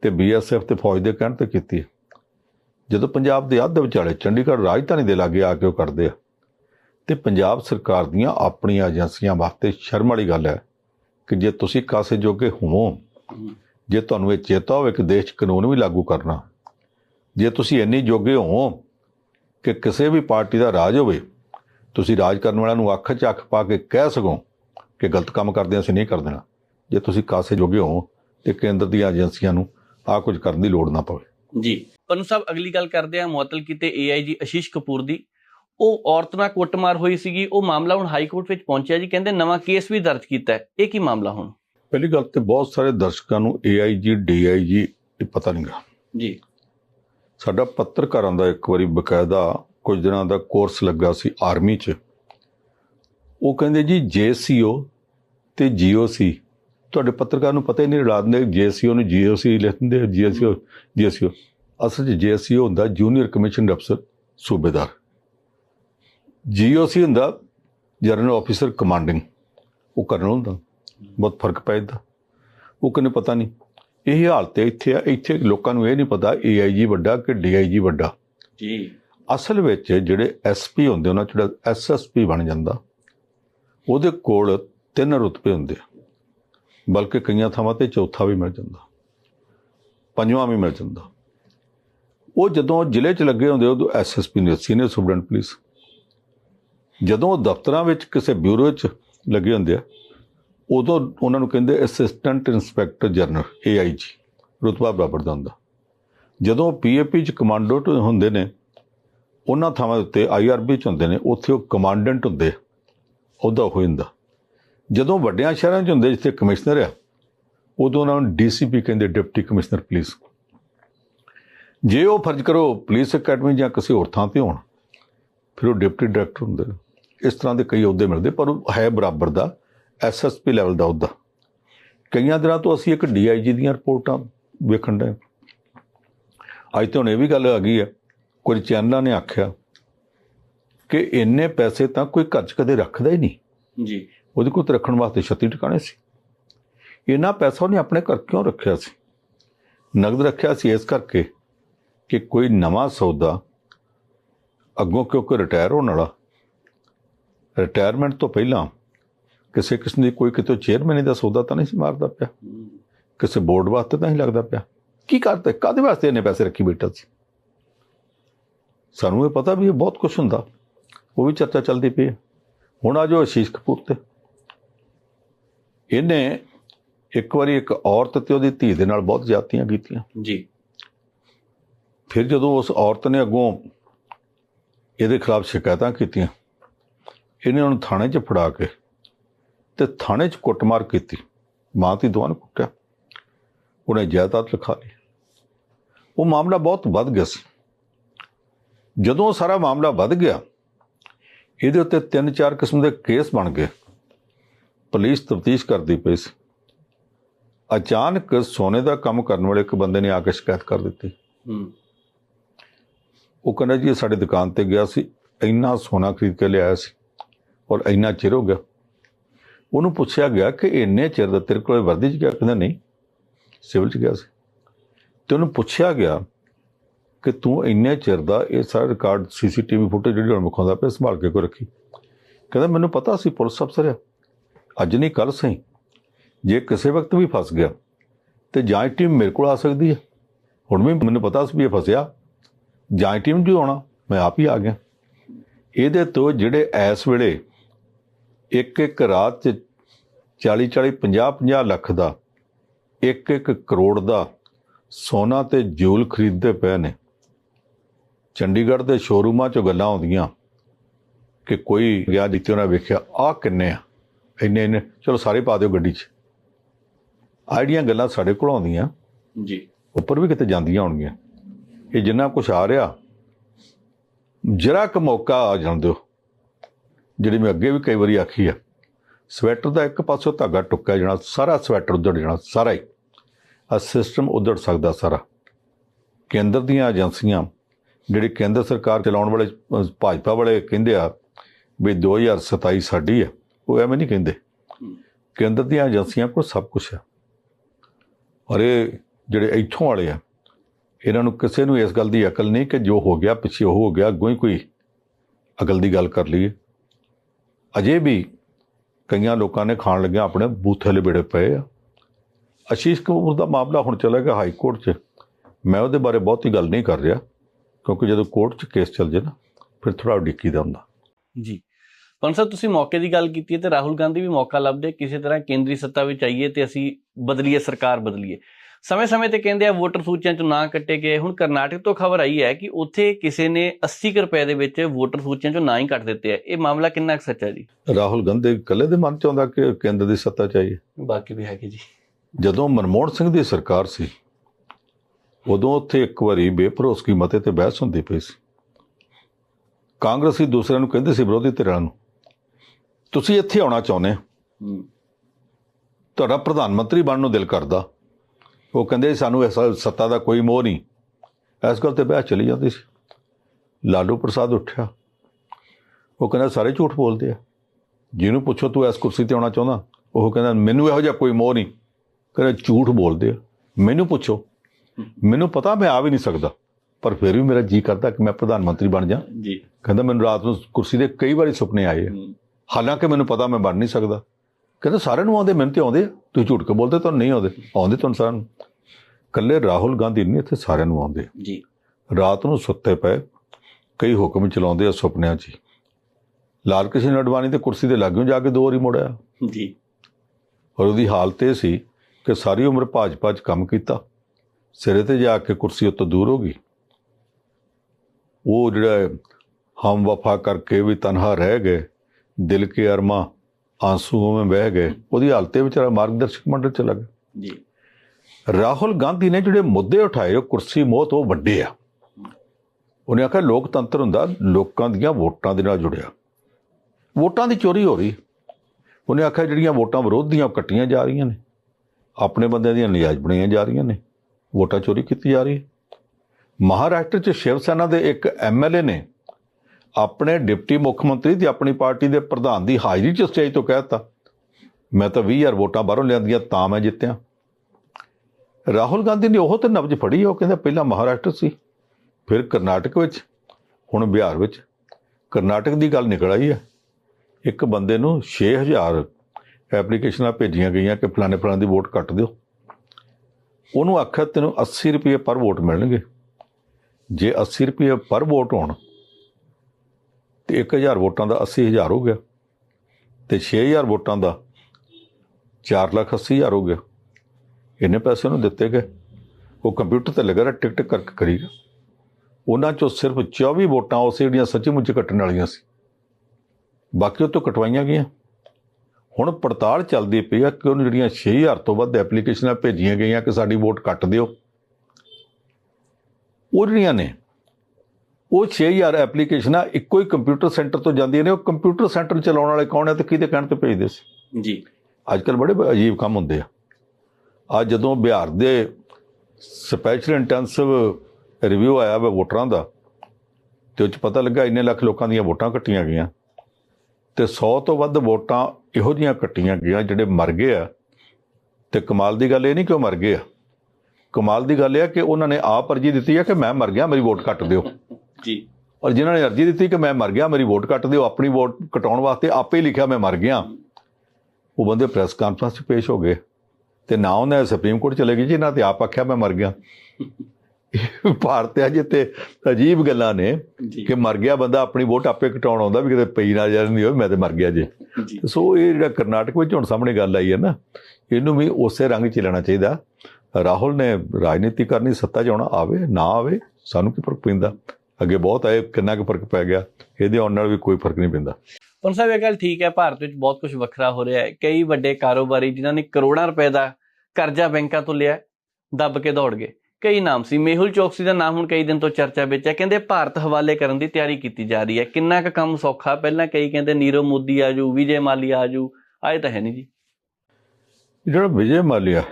ਤੇ ਬੀਐਸਐਫ ਤੇ ਫੌਜ ਦੇ ਕਹਿਣ ਤੇ ਕੀਤੀ ਹੈ ਜਦੋਂ ਪੰਜਾਬ ਦੇ ਅੱਧ ਵਿਚਾਲੇ ਚੰਡੀਗੜ੍ਹ ਰਾਜਧਾਨੀ ਦੇ ਲਾਗੇ ਆ ਕੇ ਉਹ ਕਰਦੇ ਆ। ਤੇ ਪੰਜਾਬ ਸਰਕਾਰ ਦੀਆਂ ਆਪਣੀਆਂ ਏਜੰਸੀਆਂ ਵਾਸਤੇ ਸ਼ਰਮ ਵਾਲੀ ਗੱਲ ਹੈ ਕਿ ਜੇ ਤੁਸੀਂ ਕਾਸੇ ਜੋਗੇ ਹੋਵੋ ਜੇ ਤੁਹਾਨੂੰ ਇਹ ਚੇਤਾ ਹੋਵੇ ਕਿ ਦੇਸ਼ 'ਚ ਕਾਨੂੰਨ ਵੀ ਲਾਗੂ ਕਰਨਾ ਜੇ ਤੁਸੀਂ ਇੰਨੀ ਜੋਗੇ ਹੋ ਕਿ ਕਿਸੇ ਵੀ ਪਾਰਟੀ ਦਾ ਰਾਜ ਹੋਵੇ ਤੁਸੀਂ ਰਾਜ ਕਰਨ ਵਾਲਿਆਂ ਨੂੰ ਅੱਖ 'ਚ ਅੱਖ ਪਾ ਕੇ ਕਹਿ ਸਕੋ ਕਿ ਗਲਤ ਕੰਮ ਕਰਦੇ ਹਾਂ, ਅਸੀਂ ਨਹੀਂ ਕਰ ਦੇਣਾ। ਜੇ ਤੁਸੀਂ ਕਾਸੇ ਜੋਗੇ ਹੋ ਤੇ ਕੇਂਦਰ ਦੀਆਂ ਏਜੰਸੀਆਂ ਨੂੰ ਆ ਕੁਝ ਕਰਨ ਦੀ ਲੋੜ ਨਾ ਪਵੇ। ਜੀ। ਪਨੂ ਸਾਹਿਬ ਅਗਲੀ ਗੱਲ ਕਰਦੇ ਆ ਮੁਅੱਤਲ ਕੀਤੇ ਏਆਈਜੀ ਅਸ਼ੀਸ਼ ਕਪੂਰ ਦੀ। ਉਹ ਔਰਤ ਨਾਲ ਕੁੱਟਮਾਰ ਹੋਈ ਸੀਗੀ। ਉਹ ਮਾਮਲਾ ਹੁਣ ਹਾਈ ਕੋਰਟ ਵਿੱਚ ਪਹੁੰਚਿਆ ਜੀ। ਕਹਿੰਦੇ ਨਵਾਂ ਕੇਸ ਵੀ ਦਰਜ ਕੀਤਾ ਹੈ। ਇਹ ਕੀ ਮਾਮਲਾ ਹੁਣ? ਪਹਿਲੀ ਗੱਲ ਤੇ ਬਹੁਤ ਸਾਰੇ ਦਰਸ਼ਕਾਂ ਨੂੰ ਏਆਈਜੀ ਡੀਆਈਜੀ ਇਹ ਪਤਾ ਨਹੀਂਗਾ ਜੀ। ਸਾਡਾ ਪੱਤਰਕਾਰਾਂ ਦਾ ਇੱਕ ਵਾਰੀ ਬਕਾਇਦਾ ਕੁਝ ਦਿਨਾਂ ਦਾ ਕੋਰਸ ਲੱਗਾ ਸੀ ਆਰਮੀ 'ਚ। ਉਹ ਕਹਿੰਦੇ ਜੀ ਜੇਸੀਓ ਤੇ ਜੀਓਸੀ ਤੁਹਾਡੇ ਪੱਤਰਕਾਰ ਨੂੰ ਪਤਾ ਹੀ ਨਹੀਂ ਰਲਾ ਦਿੰਦੇ ਜੇਸੀਓ ਨੂੰ ਜੀਓਸੀ ਲਿਖ ਦਿੰਦੇ ਜੀਸੀਓ ਜੀਸੀਓ ਅਸਲ 'ਚ ਜੇਸੀਓ ਹੁੰਦਾ ਜੂਨੀਅਰ ਕਮਿਸ਼ਨਡ ਅਫਸਰ ਸੂਬੇਦਾਰ। ਜੀਓਸੀ ਹੁੰਦਾ ਜਨਰਲ ਆਫੀਸਰ ਕਮਾਂਡਿੰਗ। ਉਹ ਕਰਨਲ ਹੁੰਦਾ ਬਹੁਤ ਫ਼ਰਕ ਪੈ ਜਾਂਦਾ। ਉਹ ਕਹਿੰਦੇ ਪਤਾ ਨਹੀਂ। ਇਹ ਹਾਲਤ ਹੈ ਇੱਥੇ ਆ ਇੱਥੇ ਲੋਕਾਂ ਨੂੰ ਇਹ ਨਹੀਂ ਪਤਾ ਏਆਈਜੀ ਵੱਡਾ ਕਿ ਡੀਆਈਜੀ ਵੱਡਾ। ਜੀ। ਅਸਲ ਵਿੱਚ ਜਿਹੜੇ ਐਸਪੀ ਹੁੰਦੇ ਉਹਨਾਂ 'ਚ ਜਿਹੜਾ ਐਸਐਸਪੀ ਬਣ ਜਾਂਦਾ ਉਹਦੇ ਕੋਲ ਤਿੰਨ ਰੁਤਬੇ ਹੁੰਦੇ ਆ। ਬਲਕਿ ਕਈਆਂ ਥਾਵਾਂ ਤੇ ਚੌਥਾ ਵੀ ਮਿਲ ਜਾਂਦਾ ਪੰਜਵਾਂ ਵੀ ਮਿਲ ਜਾਂਦਾ। ਉਹ ਜਦੋਂ ਜ਼ਿਲ੍ਹੇ 'ਚ ਲੱਗੇ ਹੁੰਦੇ ਉਦੋਂ ਐਸਐਸਪੀ ਨੇ, ਸੀਨੀਅਰ ਸੁਪਰਡੈਂਟ ਪੁਲਿਸ। ਜਦੋਂ ਦਫ਼ਤਰਾਂ ਵਿੱਚ ਕਿਸੇ ਬਿਊਰੋ 'ਚ ਲੱਗੇ ਹੁੰਦੇ ਆ, ਉਦੋਂ ਉਹਨਾਂ ਨੂੰ ਕਹਿੰਦੇ ਅਸਿਸਟੈਂਟ ਇੰਸਪੈਕਟਰ ਜਨਰਲ, ਏਆਈਜੀ, ਰੁਤਬਾ ਬਰਾਬਰ ਦਾ ਹੁੰਦਾ। ਜਦੋਂ ਪੀਏਪੀ 'ਚ ਕਮਾਂਡੋ ਹੁੰਦੇ ਨੇ, ਉਹਨਾਂ ਥਾਵਾਂ ਉੱਤੇ ਆਈਆਰਬੀ 'ਚ ਹੁੰਦੇ ਨੇ, ਉੱਥੇ ਉਹ ਕਮਾਂਡੈਂਟ ਹੁੰਦੇ ਉਹਦਾ ਹੋ ਜਾਂਦਾ ਜਦੋਂ ਵੱਡਿਆਂ ਸ਼ਹਿਰਾਂ 'ਚ ਹੁੰਦੇ ਜਿੱਥੇ ਕਮਿਸ਼ਨਰ ਆ, ਉਦੋਂ ਉਹਨਾਂ ਨੂੰ ਡੀਸੀਪੀ ਕਹਿੰਦੇ ਡਿਪਟੀ ਕਮਿਸ਼ਨਰ ਪੁਲਿਸ। ਜੇ ਉਹ ਫਰਜ਼ ਕਰੋ ਪੁਲਿਸ ਅਕੈਡਮੀ ਜਾਂ ਕਿਸੇ ਹੋਰ ਥਾਂ ਤੇ ਹੋਣ ਫਿਰ ਉਹ ਡਿਪਟੀ ਡਾਇਰੈਕਟਰ ਹੁੰਦੇ ਇਸ ਤਰ੍ਹਾਂ ਦੇ ਕਈ ਅਹੁਦੇ ਮਿਲਦੇ ਪਰ ਉਹ ਹੈ ਬਰਾਬਰ ਦਾ ਐਸਐਸਪੀ ਲੈਵਲ ਦਾ ਅਹੁਦਾ। ਕਈਆਂ ਦਿਨਾਂ ਤੋਂ ਅਸੀਂ ਇੱਕ ਡੀਆਈਜੀ ਦੀਆਂ ਰਿਪੋਰਟਾਂ ਵੇਖਣ ਦੇ। ਅੱਜ ਤਾਂ ਇਹ ਵੀ ਗੱਲ ਆ ਗਈ ਹੈ ਕੁਝ ਚੈਨਲਾਂ ਨੇ ਆਖਿਆ ਕਿ ਇੰਨੇ ਪੈਸੇ ਤਾਂ ਕੋਈ ਘਰ 'ਚ ਕਦੇ ਰੱਖਦਾ ਹੀ ਨਹੀਂ। ਜੀ। ਉਹਦੇ ਕੋਲ ਤਾਂ ਰੱਖਣ ਵਾਸਤੇ 36 ਟਿਕਾਣੇ ਸੀ। ਇੰਨਾ ਪੈਸਾ ਉਹਨੇ ਆਪਣੇ ਘਰ ਕਿਉਂ ਰੱਖਿਆ ਸੀ? ਨਗਦ ਰੱਖਿਆ ਸੀ ਇਸ ਕਰਕੇ ਕਿ ਕੋਈ ਨਵਾਂ ਸੌਦਾ ਅੱਗੋਂ ਕਿਉਂਕਿ ਰਿਟਾਇਰ ਹੋਣ ਵਾਲਾ ਰਿਟਾਇਰਮੈਂਟ ਤੋਂ ਪਹਿਲਾਂ ਕਿਸੇ ਕਿਸਮ ਦੀ ਕੋਈ ਕਿਤੇ ਚੇਅਰਮੈਨ ਦਾ ਸੌਦਾ ਤਾਂ ਨਹੀਂ ਸੀ ਮਾਰਦਾ ਪਿਆ। ਕਿਸੇ ਬੋਰਡ ਵਾਸਤੇ ਤਾਂ ਨਹੀਂ ਲੱਗਦਾ ਪਿਆ। ਕੀ ਕਰਦਾ ਕਾਦੇ ਵਾਸਤੇ ਇਹਨੇ ਪੈਸੇ ਰੱਖੀ ਬੈਠਾ ਸੀ? ਸਾਨੂੰ ਇਹ ਪਤਾ ਵੀ ਇਹ ਬਹੁਤ ਕੁਝ ਹੁੰਦਾ। ਉਹ ਵੀ ਚਰਚਾ ਚੱਲਦੀ ਪਈ ਹੈ। ਹੁਣ ਆ ਜੋ ਅਸ਼ੀਸ਼ ਕਪੂਰ ਤੇ। ਇਹਨੇ ਇੱਕ ਵਾਰੀ ਇੱਕ ਔਰਤ ਤੇ ਉਹਦੀ ਧੀ ਦੇ ਨਾਲ ਬਹੁਤ ਜ਼ਿਆਦਤੀਆਂ ਕੀਤੀਆਂ। ਜੀ। ਫਿਰ ਜਦੋਂ ਉਸ ਔਰਤ ਨੇ ਅੱਗੋਂ ਇਹਦੇ ਖਿਲਾਫ ਸ਼ਿਕਾਇਤਾਂ ਕੀਤੀਆਂ, ਇਹਨੇ ਉਹਨੂੰ ਥਾਣੇ 'ਚ ਫੜਾ ਕੇ ਤੇ ਥਾਣੇ 'ਚ ਕੁੱਟਮਾਰ ਕੀਤੀ। ਮਾਂ ਤੇ ਦੋਵਾਂ ਨੂੰ ਕੁੱਟਿਆ। ਉਹਨੇ ਜਾਇਦਾਦ ਲਿਖਾ ਲਈ। ਉਹ ਮਾਮਲਾ ਬਹੁਤ ਵੱਧ ਗਿਆ ਸੀ। ਜਦੋਂ ਸਾਰਾ ਮਾਮਲਾ ਵੱਧ ਗਿਆ, ਇਹਦੇ ਉੱਤੇ ਤਿੰਨ ਚਾਰ ਕਿਸਮ ਦੇ ਕੇਸ ਬਣ ਗਏ। ਪੁਲਿਸ ਤਫਤੀਸ਼ ਕਰਦੀ ਪਈ ਸੀ। ਅਚਾਨਕ ਸੋਨੇ ਦਾ ਕੰਮ ਕਰਨ ਵਾਲੇ ਇੱਕ ਬੰਦੇ ਨੇ ਆ ਕੇ ਸ਼ਿਕਾਇਤ ਕਰ ਦਿੱਤੀ। ਹੂੰ। ਉਹ ਕਹਿੰਦਾ ਜੀ, ਇਹ ਸਾਡੇ ਦੁਕਾਨ ਤੇ ਗਿਆ ਸੀ, ਇੰਨਾ ਸੋਨਾ ਖਰੀਦ ਕੇ ਲਿਆਇਆ ਸੀ ਔਰ ਇੰਨਾ ਚਿਰ ਹੋ ਗਿਆ। ਉਹਨੂੰ ਪੁੱਛਿਆ ਗਿਆ ਕਿ ਇੰਨੇ ਚਿਰ ਦਾ ਤੇਰੇ ਕੋਲ ਵਰਦੀ ਚ ਗਿਆ? ਕਹਿੰਦਾ, ਨਹੀਂ, ਸਿਵਲ ਚ ਗਿਆ ਸੀ। ਤੇ ਉਹਨੂੰ ਪੁੱਛਿਆ ਗਿਆ ਕਿ ਤੂੰ ਇੰਨੇ ਚਿਰ ਦਾ ਇਹ ਸਾਰਾ ਰਿਕਾਰਡ, ਸੀਸੀਟੀਵੀ ਫੁਟੇਜ ਜਿਹੜੀ ਹੁਣ ਵਿਖਾਉਂਦਾ ਪਿਆ, ਸੰਭਾਲ ਕੇ ਕੋ ਰੱਖੀ? ਕਹਿੰਦਾ, ਮੈਨੂੰ ਪਤਾ ਸੀ, ਪੁਲਿਸ ਅਫਸਰ ਆ। ਅੱਜ ਨਹੀਂ ਕੱਲ ਸਹੀ। ਜੇ ਕਿਸੇ ਵਕਤ ਵੀ ਫਸ ਗਿਆ, ਤੇ ਜਾਂਚ ਟੀਮ ਮੇਰੇ ਕੋਲ ਆ ਸਕਦੀ ਹੈ ਹੁਣ ਵੀ ਮੈਨੂੰ ਪਤਾ ਸੀ ਵੀ ਇਹ ਫਸਿਆ। ਜਾਂਚ ਟੀਮ ਜੋ ਆਉਣਾ ਮੈਂ ਆਪ ਹੀ ਆ ਗਿਆ। ਇਹਦੇ ਤੋਂ ਜਿਹੜੇ ਐਸ ਵੇਲੇ ਇੱਕ ਇੱਕ ਰਾਤ ਚ 40 40 50 50 ਲੱਖ ਦਾ ਇੱਕ ਇੱਕ ਕਰੋੜ ਦਾ ਸੋਨਾ ਤੇ ਜੂਲ ਖਰੀਦਦੇ ਪਏ ਨੇ। ਚੰਡੀਗੜ੍ਹ ਦੇ ਸ਼ੋਰੂਮਾਂ 'ਚੋਂ ਗੱਲਾਂ ਆਉਂਦੀਆਂ ਕਿ ਕੋਈ ਗਿਆ ਜਿੱਤੇ ਉਹਨਾਂ ਵੇਖਿਆ ਆਹ ਕਿੰਨੇ ਆ? ਇੰਨੇ ਇੰਨੇ ਚਲੋ ਸਾਰੇ ਪਾ ਦਿਓ ਗੱਡੀ 'ਚ। ਆਈਡੀਆਂ ਗੱਲਾਂ ਸਾਡੇ ਕੋਲ ਆਉਂਦੀਆਂ ਜੀ। ਉੱਪਰ ਵੀ ਕਿਤੇ ਜਾਂਦੀਆਂ ਹੋਣਗੀਆਂ। ਇਹ ਜਿੰਨਾ ਕੁਝ ਆ ਰਿਹਾ, ਜਰਾ ਕੁ ਮੌਕਾ ਆ ਜਾਣ ਦਿਓ। ਜਿਹੜੀ ਮੈਂ ਅੱਗੇ ਵੀ ਕਈ ਵਾਰੀ ਆਖੀ ਆ, ਸਵੈਟਰ ਦਾ ਇੱਕ ਪਾਸੋਂ ਧਾਗਾ ਟੁੱਕਿਆ ਜਾਣਾ, ਸਾਰਾ ਸਵੈਟਰ ਉੱਧੜ ਜਾਣਾ, ਸਾਰਾ ਹੀ। ਆ ਸਿਸਟਮ ਉੱਧੜ ਸਕਦਾ ਸਾਰਾ। ਕੇਂਦਰ ਦੀਆਂ ਏਜੰਸੀਆਂ, ਜਿਹੜੀ ਕੇਂਦਰ ਸਰਕਾਰ ਚਲਾਉਣ ਵਾਲੇ ਭਾਜਪਾ ਵਾਲੇ ਕਹਿੰਦੇ ਆ ਵੀ 2027 ਸਾਡੀ ਆ, ਉਹ ਐਵੇਂ ਨਹੀਂ ਕਹਿੰਦੇ। ਕੇਂਦਰ ਦੀਆਂ ਏਜੰਸੀਆਂ ਕੋਲ ਸਭ ਕੁਝ ਆ। ਔਰ ਇਹ ਜਿਹੜੇ ਇੱਥੋਂ ਵਾਲੇ ਆ ਇਹਨਾਂ ਨੂੰ ਕਿਸੇ ਨੂੰ ਇਸ ਗੱਲ ਦੀ ਅਕਲ ਨਹੀਂ ਕਿ ਜੋ ਹੋ ਗਿਆ, ਪਿੱਛੇ ਉਹ ਹੋ ਗਿਆ ਅੱਗੋਂ ਹੀ ਕੋਈ ਅਕਲ ਦੀ ਗੱਲ ਕਰ ਲਈਏ। ਅਜੇ ਵੀ ਕਈਆਂ ਲੋਕਾਂ ਨੇ ਖਾਣ ਲੱਗਿਆ ਆਪਣੇ ਬੂਥੇ ਲਿਬੜੇ ਪਏ ਆ। ਅਸ਼ੀਸ਼ ਕਪੂਰ ਦਾ ਮਾਮਲਾ ਹੁਣ ਚਲਾ ਗਿਆ ਹਾਈ ਕੋਰਟ 'ਚ। ਮੈਂ ਉਹਦੇ ਬਾਰੇ ਬਹੁਤੀ ਗੱਲ ਨਹੀਂ ਕਰ ਰਿਹਾ, ਕਿਉਂਕਿ ਜਦੋਂ ਕੋਰਟ 'ਚ ਕੇਸ ਚੱਲ ਜੇ ਨਾ, ਫਿਰ ਥੋੜਾ ਡਿੱਕੀ ਦਾ ਹੁੰਦਾ। ਜੀ। ਪੰਨ ਸਾਹਿਬ, ਤੁਸੀਂ ਮੌਕੇ ਦੀ ਗੱਲ ਕੀਤੀ ਹੈ ਤੇ ਰਾਹੁਲ ਗਾਂਧੀ ਵੀ ਮੌਕਾ ਲੱਭਦੇ ਕਿਸੇ ਤਰ੍ਹਾਂ ਕੇਂਦਰੀ ਸੱਤਾ ਵਿੱਚ ਆਈਏ ਤੇ ਅਸੀਂ ਬਦਲੀਏ, ਸਰਕਾਰ ਬਦਲੀਏ। ਸਮੇਂ-ਸਮੇਂ ਤੇ ਕਹਿੰਦੇ ਆ ਵੋਟਰ ਸੂਚੀਆਂ ਚੋਂ ਨਾਂ ਕੱਟੇ ਗਏ। ਹੁਣ ਕਰਨਾਟਕ ਤੋਂ ਖਬਰ ਆਈ ਹੈ ਕਿ ਉੱਥੇ ਕਿਸੇ ਨੇ 80 ਕੁ ਰੁਪਏ ਦੇ ਵਿੱਚ ਵੋਟਰ ਸੂਚੀਆਂ ਚੋਂ ਨਾਂ ਹੀ ਕੱਟ ਦਿੱਤੇ ਆ। ਇਹ ਮਾਮਲਾ ਕਿੰਨਾ ਸੱਚਾ ਜੀ? ਰਾਹੁਲ ਗਾਂਧੀ ਇਕੱਲੇ ਦੇ ਮਨ 'ਚ ਆਉਂਦਾ ਕਿ ਕੇਂਦਰ ਦੀ ਸੱਤਾ ਚਾਹੀਏ ਬਾਕੀ ਵੀ ਹੈਗੇ ਜੀ। ਜਦੋਂ ਮਨਮੋਹਨ ਸਿੰਘ ਦੀ ਸਰਕਾਰ ਸੀ ਉਦੋਂ ਉੱਥੇ ਇੱਕ ਵਾਰੀ ਬੇਭਰੋਸਗੀ ਮਤੇ ਤੇ ਬਹਿਸ ਹੁੰਦੀ ਪਈ ਸੀ। ਕਾਂਗਰਸੀ ਦੂਸਰਿਆਂ ਨੂੰ ਕਹਿੰਦੇ ਸੀ ਵਿਰੋਧੀ ਧਿਰਾਂ ਨੂੰ ਤੁਸੀਂ ਇੱਥੇ ਆਉਣਾ ਚਾਹੁੰਦੇ ਹੋ, ਹੂੰ। ਤੁਹਾਡਾ ਪ੍ਰਧਾਨ ਮੰਤਰੀ ਬਣਨ ਨੂੰ ਦਿਲ ਕਰਦਾ। ਉਹ ਕਹਿੰਦੇ ਸਾਨੂੰ ਇਸ ਸੱਤਾ ਦਾ ਕੋਈ ਮੋਹ ਨਹੀਂ। ਇਸ ਗੱਲ ਤੇ ਬਹਿਸ ਚਲੀ ਜਾਂਦੀ ਸੀ। ਲਾਲੂ ਪ੍ਰਸਾਦ ਉੱਠਿਆ। ਉਹ ਕਹਿੰਦਾ ਸਾਰੇ ਝੂਠ ਬੋਲਦੇ ਆ। ਜਿਹਨੂੰ ਪੁੱਛੋ ਤੂੰ ਇਸ ਕੁਰਸੀ ਤੇ ਆਉਣਾ ਚਾਹੁੰਦਾ ਉਹ ਕਹਿੰਦਾ ਮੈਨੂੰ ਇਹੋ ਜਿਹਾ ਕੋਈ ਮੋਹ ਨਹੀਂ। ਕਹਿੰਦਾ ਝੂਠ ਬੋਲਦੇ ਆ। ਮੈਨੂੰ ਪੁੱਛੋ। ਮੈਨੂੰ ਪਤਾ ਮੈਂ ਆ ਵੀ ਨਹੀਂ ਸਕਦਾ ਪਰ ਫਿਰ ਵੀ ਮੇਰਾ ਜੀ ਕਰਦਾ ਕਿ ਮੈਂ ਪ੍ਰਧਾਨ ਮੰਤਰੀ ਬਣ ਜਾ। ਜੀ। ਕਹਿੰਦਾ ਮੈਨੂੰ ਰਾਤ ਨੂੰ ਕੁਰਸੀ ਦੇ ਕਈ ਵਾਰੀ ਸੁਪਨੇ ਆਏ ਹਾਲਾਂਕਿ ਮੈਨੂੰ ਪਤਾ ਮੈਂ ਬਣ ਨਹੀਂ ਸਕਦਾ। ਕਹਿੰਦਾ ਸਾਰਿਆਂ ਨੂੰ ਆਉਂਦੇ ਮੈਨੂੰ ਤੇ ਆਉਂਦੇ। ਤੁਸੀਂ ਝੂਠ ਕੇ ਬੋਲਦੇ? ਤੁਹਾਨੂੰ ਨਹੀਂ ਆਉਂਦੇ। ਆਉਂਦੇ ਤੁਹਾਨੂੰ ਸਾਰਿਆਂ ਨੂੰ। ਕੱਲੇ ਰਾਹੁਲ ਗਾਂਧੀ ਨਹੀਂ ਇੱਥੇ ਸਾਰਿਆਂ ਨੂੰ ਆਉਂਦੇ। ਜੀ। ਰਾਤ ਨੂੰ ਸੁੱਤੇ ਪਏ ਕਈ ਹੁਕਮ ਚਲਾਉਂਦੇ ਆ ਸੁਪਨਿਆਂ 'ਚ। ਲਾਲ ਕ੍ਰਿਸ਼ਨ ਅਡਵਾਨੀ ਤੇ ਕੁਰਸੀ ਦੇ ਲਾਗਿਓ ਜਾ ਕੇ ਦੋ ਵਾਰੀ ਮੁੜਿਆ। ਜੀ। ਔਰ ਉਹਦੀ ਹਾਲਤ ਇਹ ਸੀ ਕਿ ਸਾਰੀ ਉਮਰ ਭਾਜਪਾ 'ਚ ਕੰਮ ਕੀਤਾ। ਸਿਰੇ ਤੇ ਜਾ ਕੇ ਕੁਰਸੀ ਉੱਤੋਂ ਦੂਰ ਹੋ ਗਈ। ਉਹ ਜਿਹੜਾ ਹਮ ਵਫਾ ਕਰਕੇ ਵੀ ਤਨਹਾ ਰਹਿ ਗਏ ਦਿਲ ਕੇ ਅਰਮਾ ਆਂਸੂਆਂ ਵਿੱਚ ਬਹਿ ਗਏ। ਉਹਦੀ ਹਾਲਤ ਇਹ ਵਿਚਾਰਾ ਮਾਰਗਦਰਸ਼ਕ ਮੰਡਲ ਚ ਲੱਗ ਜੀ। ਰਾਹੁਲ ਗਾਂਧੀ ਨੇ ਜਿਹੜੇ ਮੁੱਦੇ ਉਠਾਏ ਉਹ ਕੁਰਸੀ ਮੋਹ ਤੋਂ ਵੱਡੇ ਆ। ਉਹਨੇ ਆਖਿਆ ਲੋਕਤੰਤਰ ਹੁੰਦਾ ਲੋਕਾਂ ਦੀਆਂ ਵੋਟਾਂ ਦੇ ਨਾਲ ਜੁੜਿਆ। ਵੋਟਾਂ ਦੀ ਚੋਰੀ ਹੋ ਰਹੀ। ਉਹਨੇ ਆਖਿਆ ਜਿਹੜੀਆਂ ਵੋਟਾਂ ਵਿਰੋਧ ਦੀਆਂ ਉਹ ਕੱਟੀਆਂ ਜਾ ਰਹੀਆਂ ਨੇ। ਆਪਣੇ ਬੰਦਿਆਂ ਦੀਆਂ ਨਜਾਇਜ਼ ਬਣਾਈਆਂ ਜਾ ਰਹੀਆਂ ਨੇ। ਵੋਟਾਂ ਚੋਰੀ ਕੀਤੀ ਜਾ ਰਹੀ। ਹੈ ਮਹਾਰਾਸ਼ਟਰ 'ਚ ਸ਼ਿਵ ਸੈਨਾ ਦੇ ਇੱਕ ਐਮਐਲਏ ਨੇ ਆਪਣੇ ਡਿਪਟੀ ਮੁੱਖ ਮੰਤਰੀ ਤੇ ਆਪਣੀ ਪਾਰਟੀ ਦੇ ਪ੍ਰਧਾਨ ਦੀ ਹਾਜ਼ਰੀ 'ਚ ਸਟੇਜ ਤੋਂ ਕਹਿਤਾ ਮੈਂ ਤਾਂ 20000 ਵੋਟਾਂ ਬਾਹਰੋਂ ਲਿਆਂਦੀਆਂ ਤਾਂ ਮੈਂ ਜਿੱਤਿਆ। ਰਾਹੁਲ ਗਾਂਧੀ ਨੇ ਉਹ ਤੇ ਨਬਜ ਫੜੀ, ਉਹ ਕਹਿੰਦਾ ਪਹਿਲਾਂ ਮਹਾਰਾਸ਼ਟਰ ਸੀ, ਫਿਰ ਕਰਨਾਟਕ ਵਿੱਚ, ਹੁਣ ਬਿਹਾਰ ਵਿੱਚ। ਕਰਨਾਟਕ ਦੀ ਗੱਲ ਨਿਕਲ ਆਈ ਹੈ। ਇੱਕ ਬੰਦੇ ਨੂੰ 6000 ਐਪਲੀਕੇਸ਼ਨਾਂ ਭੇਜੀਆਂ ਗਈਆਂ ਕਿ ਫਲਾਣੇ ਫਲਾਣੇ ਦੀ ਵੋਟ ਕੱਟ ਦਿਓ। ਉਹਨੂੰ ਆਖਿਆ ਤੈਨੂੰ 80 ਰੁਪਏ ਪਰ ਵੋਟ ਮਿਲਣਗੇ। ਜੇ 80 ਰੁਪਏ ਪਰ ਵੋਟ ਹੋਣ ਤੇ 1000 ਵੋਟਾਂ ਦਾ 80000 ਹੋ ਗਿਆ ਤੇ 6000 ਵੋਟਾਂ ਦਾ 480000 ਹੋ ਗਿਆ। ਇੰਨੇ ਪੈਸੇ ਉਹਨੂੰ ਦਿੱਤੇ ਗਏ। ਉਹ ਕੰਪਿਊਟਰ ਤੇ ਲੱਗਾ ਟਿਕ ਟਿਕ ਕਰਕੇ ਕਰੀਗਾ ਉਹਨਾਂ ਚੋਂ ਸਿਰਫ 24 ਵੋਟਾਂ ਉਸੇ ਜਿਹੜੀਆਂ ਸੱਚੀ ਮੁੱਚ ਕੱਟਣ ਵਾਲੀਆਂ ਸੀ। ਬਾਕੀ ਉਹ ਤੋਂ ਕਟਵਾਈਆਂ ਗਈਆਂ। ਹੁਣ ਪੜਤਾਲ ਚੱਲਦੀ ਪਈ ਆ ਕਿ ਉਹਨੂੰ ਜਿਹੜੀਆਂ 6000 ਤੋਂ ਵੱਧ ਐਪਲੀਕੇਸ਼ਨਾਂ ਭੇਜੀਆਂ ਗਈਆਂ ਕਿ ਸਾਡੀ ਵੋਟ ਕੱਟ ਦਿਓ। ਉਹ ਜਿਹੜੀਆਂ ਨੇ ਉਹ 6000 ਐਪਲੀਕੇਸ਼ਨਾਂ ਇੱਕੋ ਹੀ ਕੰਪਿਊਟਰ ਸੈਂਟਰ ਤੋਂ ਜਾਂਦੀਆਂ ਨੇ। ਉਹ ਕੰਪਿਊਟਰ ਸੈਂਟਰ ਚਲਾਉਣ ਵਾਲੇ ਕੌਣ ਹੈ ਤੇ ਕਿਹਦੇ ਕਹਿਣ ਤੇ ਭੇਜਦੇ ਸੀ? ਜੀ। ਅੱਜ ਕੱਲ ਬੜੇ ਅਜੀਬ ਕੰਮ ਹੁੰਦੇ ਆ। ਅੱਜ ਜਦੋਂ ਬਿਹਾਰ ਦੇ ਸਪੈਸ਼ਲ ਇੰਟੈਂਸਿਵ ਰਿਵਿਊ ਆਇਆ ਵਾ ਵੋਟਰਾਂ ਦਾ ਤੇ ਉਹ ਚ ਪਤਾ ਲੱਗਾ ਇੰਨੇ ਲੱਖ ਲੋਕਾਂ ਦੀਆਂ ਵੋਟਾਂ ਕੱਟੀਆਂ ਗਈਆਂ। ਤੇ 100 ਤੋਂ ਵੱਧ ਵੋਟਾਂ ਇਹੋ ਜੀਆਂ ਕੱਟੀਆਂ ਗਈਆਂ ਜਿਹੜੇ ਮਰ ਗਏ ਆ। ਤੇ ਕਮਾਲ ਦੀ ਗੱਲ ਇਹ ਨਹੀਂ ਕਿ ਉਹ ਮਰ ਗਏ ਆ। ਕਮਾਲ ਦੀ ਗੱਲ ਇਹ ਆ ਕਿ ਉਹਨਾਂ ਨੇ ਆਪ ਅਰਜੀ ਦਿੱਤੀ ਆ ਕਿ ਮੈਂ ਮਰ ਗਿਆ ਮੇਰੀ ਵੋਟ ਕੱਟ ਦਿਓ। ਜੀ। ਔਰ ਜਿਨ੍ਹਾਂ ਨੇ ਅਰਜੀ ਦਿੱਤੀ ਕਿ ਮੈਂ ਮਰ ਗਿਆ ਮੇਰੀ ਵੋਟ ਕੱਟ ਦਿਓ ਆਪਣੀ ਵੋਟ ਕਟਾਉਣ ਵਾਸਤੇ ਆਪੇ ਲਿਖਿਆ ਮੈਂ ਮਰ ਗਿਆ। ਉਹ ਬੰਦੇ ਪ੍ਰੈਸ ਕਾਨਫਰੰਸ 'ਚ ਪੇਸ਼ ਹੋ ਗਏ ਤੇ ਨਾ ਉਹਨੇ ਸੁਪਰੀਮ ਕੋਰਟ ਚਲੇ ਗਏ ਜੀ ਇਹਨਾਂ ਤੇ ਆਪ ਆਖਿਆ ਮੈਂ ਮਰ ਗਿਆ। ਭਾਰਤ ਆ ਜਿੱਤੇ ਅਜੀਬ ਗੱਲਾਂ ਨੇ ਕਿ ਮਰ ਗਿਆ ਬੰਦਾ ਆਪਣੀ ਵੋਟ ਆਪੇ ਕਟਾਉਣ ਆਉਂਦਾ ਵੀ ਕਿਤੇ ਪਈ ਨਾ ਜਾਂਦੀ ਹੋਵੇ ਮੈਂ ਤੇ ਮਰ ਗਿਆ ਜੇ। ਸੋ ਇਹ ਜਿਹੜਾ ਕਰਨਾਟਕ ਵਿੱਚ ਹੁਣ ਸਾਹਮਣੇ ਗੱਲ ਆਈ ਹੈ ਨਾ ਇਹਨੂੰ ਵੀ ਉਸੇ ਰੰਗ 'ਚ ਲੈਣਾ ਚਾਹੀਦਾ। ਰਾਹੁਲ ਨੇ ਰਾਜਨੀਤੀ ਕਰਨੀ ਸੱਤਾ 'ਚ ਆਉਣਾ ਆਵੇ ਨਾ ਆਵੇ ਸਾਨੂੰ ਕੀ ਫ਼ਰਕ ਪੈਂਦਾ? ਅੱਗੇ ਬਹੁਤ ਆਏ ਕਿੰਨਾ ਕੁ ਫ਼ਰਕ ਪੈ ਗਿਆ ਇਹਦੇ ਆਉਣ ਨਾਲ ਵੀ ਕੋਈ ਫ਼ਰਕ ਨਹੀਂ ਪੈਂਦਾ। ਪਰ ਸਾਹਿਬ ਇਹ ਗੱਲ ਠੀਕ ਹੈ ਭਾਰਤ ਵਿੱਚ ਬਹੁਤ ਕੁਝ ਵੱਖਰਾ ਹੋ ਰਿਹਾ ਹੈ। ਕਈ ਵੱਡੇ ਕਾਰੋਬਾਰੀ ਜਿਨ੍ਹਾਂ ਨੇ ਕਰੋੜਾਂ ਰੁਪਏ ਦਾ ਕਰਜ਼ਾ ਬੈਂਕਾਂ ਤੋਂ ਲਿਆ ਦੱਬ ਕੇ ਦੌੜ ਗਏ। ਕਈ ਨਾਮ ਸੀ ਮੇਹੁਲ ਚੌਕਸੀ ਦਾ ਨਾਮ ਹੁਣ ਕਈ ਦਿਨ ਤੋਂ ਚਰਚਾ ਵਿੱਚ ਹੈ ਕਹਿੰਦੇ ਭਾਰਤ ਹਵਾਲੇ ਕਰਨ ਦੀ ਤਿਆਰੀ ਕੀਤੀ ਜਾ ਰਹੀ ਹੈ। ਕਿੰਨਾ ਕੁ ਕੰਮ ਸੌਖਾ ਪਹਿਲਾਂ ਕਈ ਕਹਿੰਦੇ ਨੀਰਵ ਮੋਦੀ ਆਜੂ ਵਿਜੇ ਮਾਲੀਆ ਆਜੂ ਆਏ ਤਾਂ ਹੈ ਨਹੀਂ ਜੀ। ਜਿਹੜਾ ਵਿਜੇ ਮਾਲਿਆ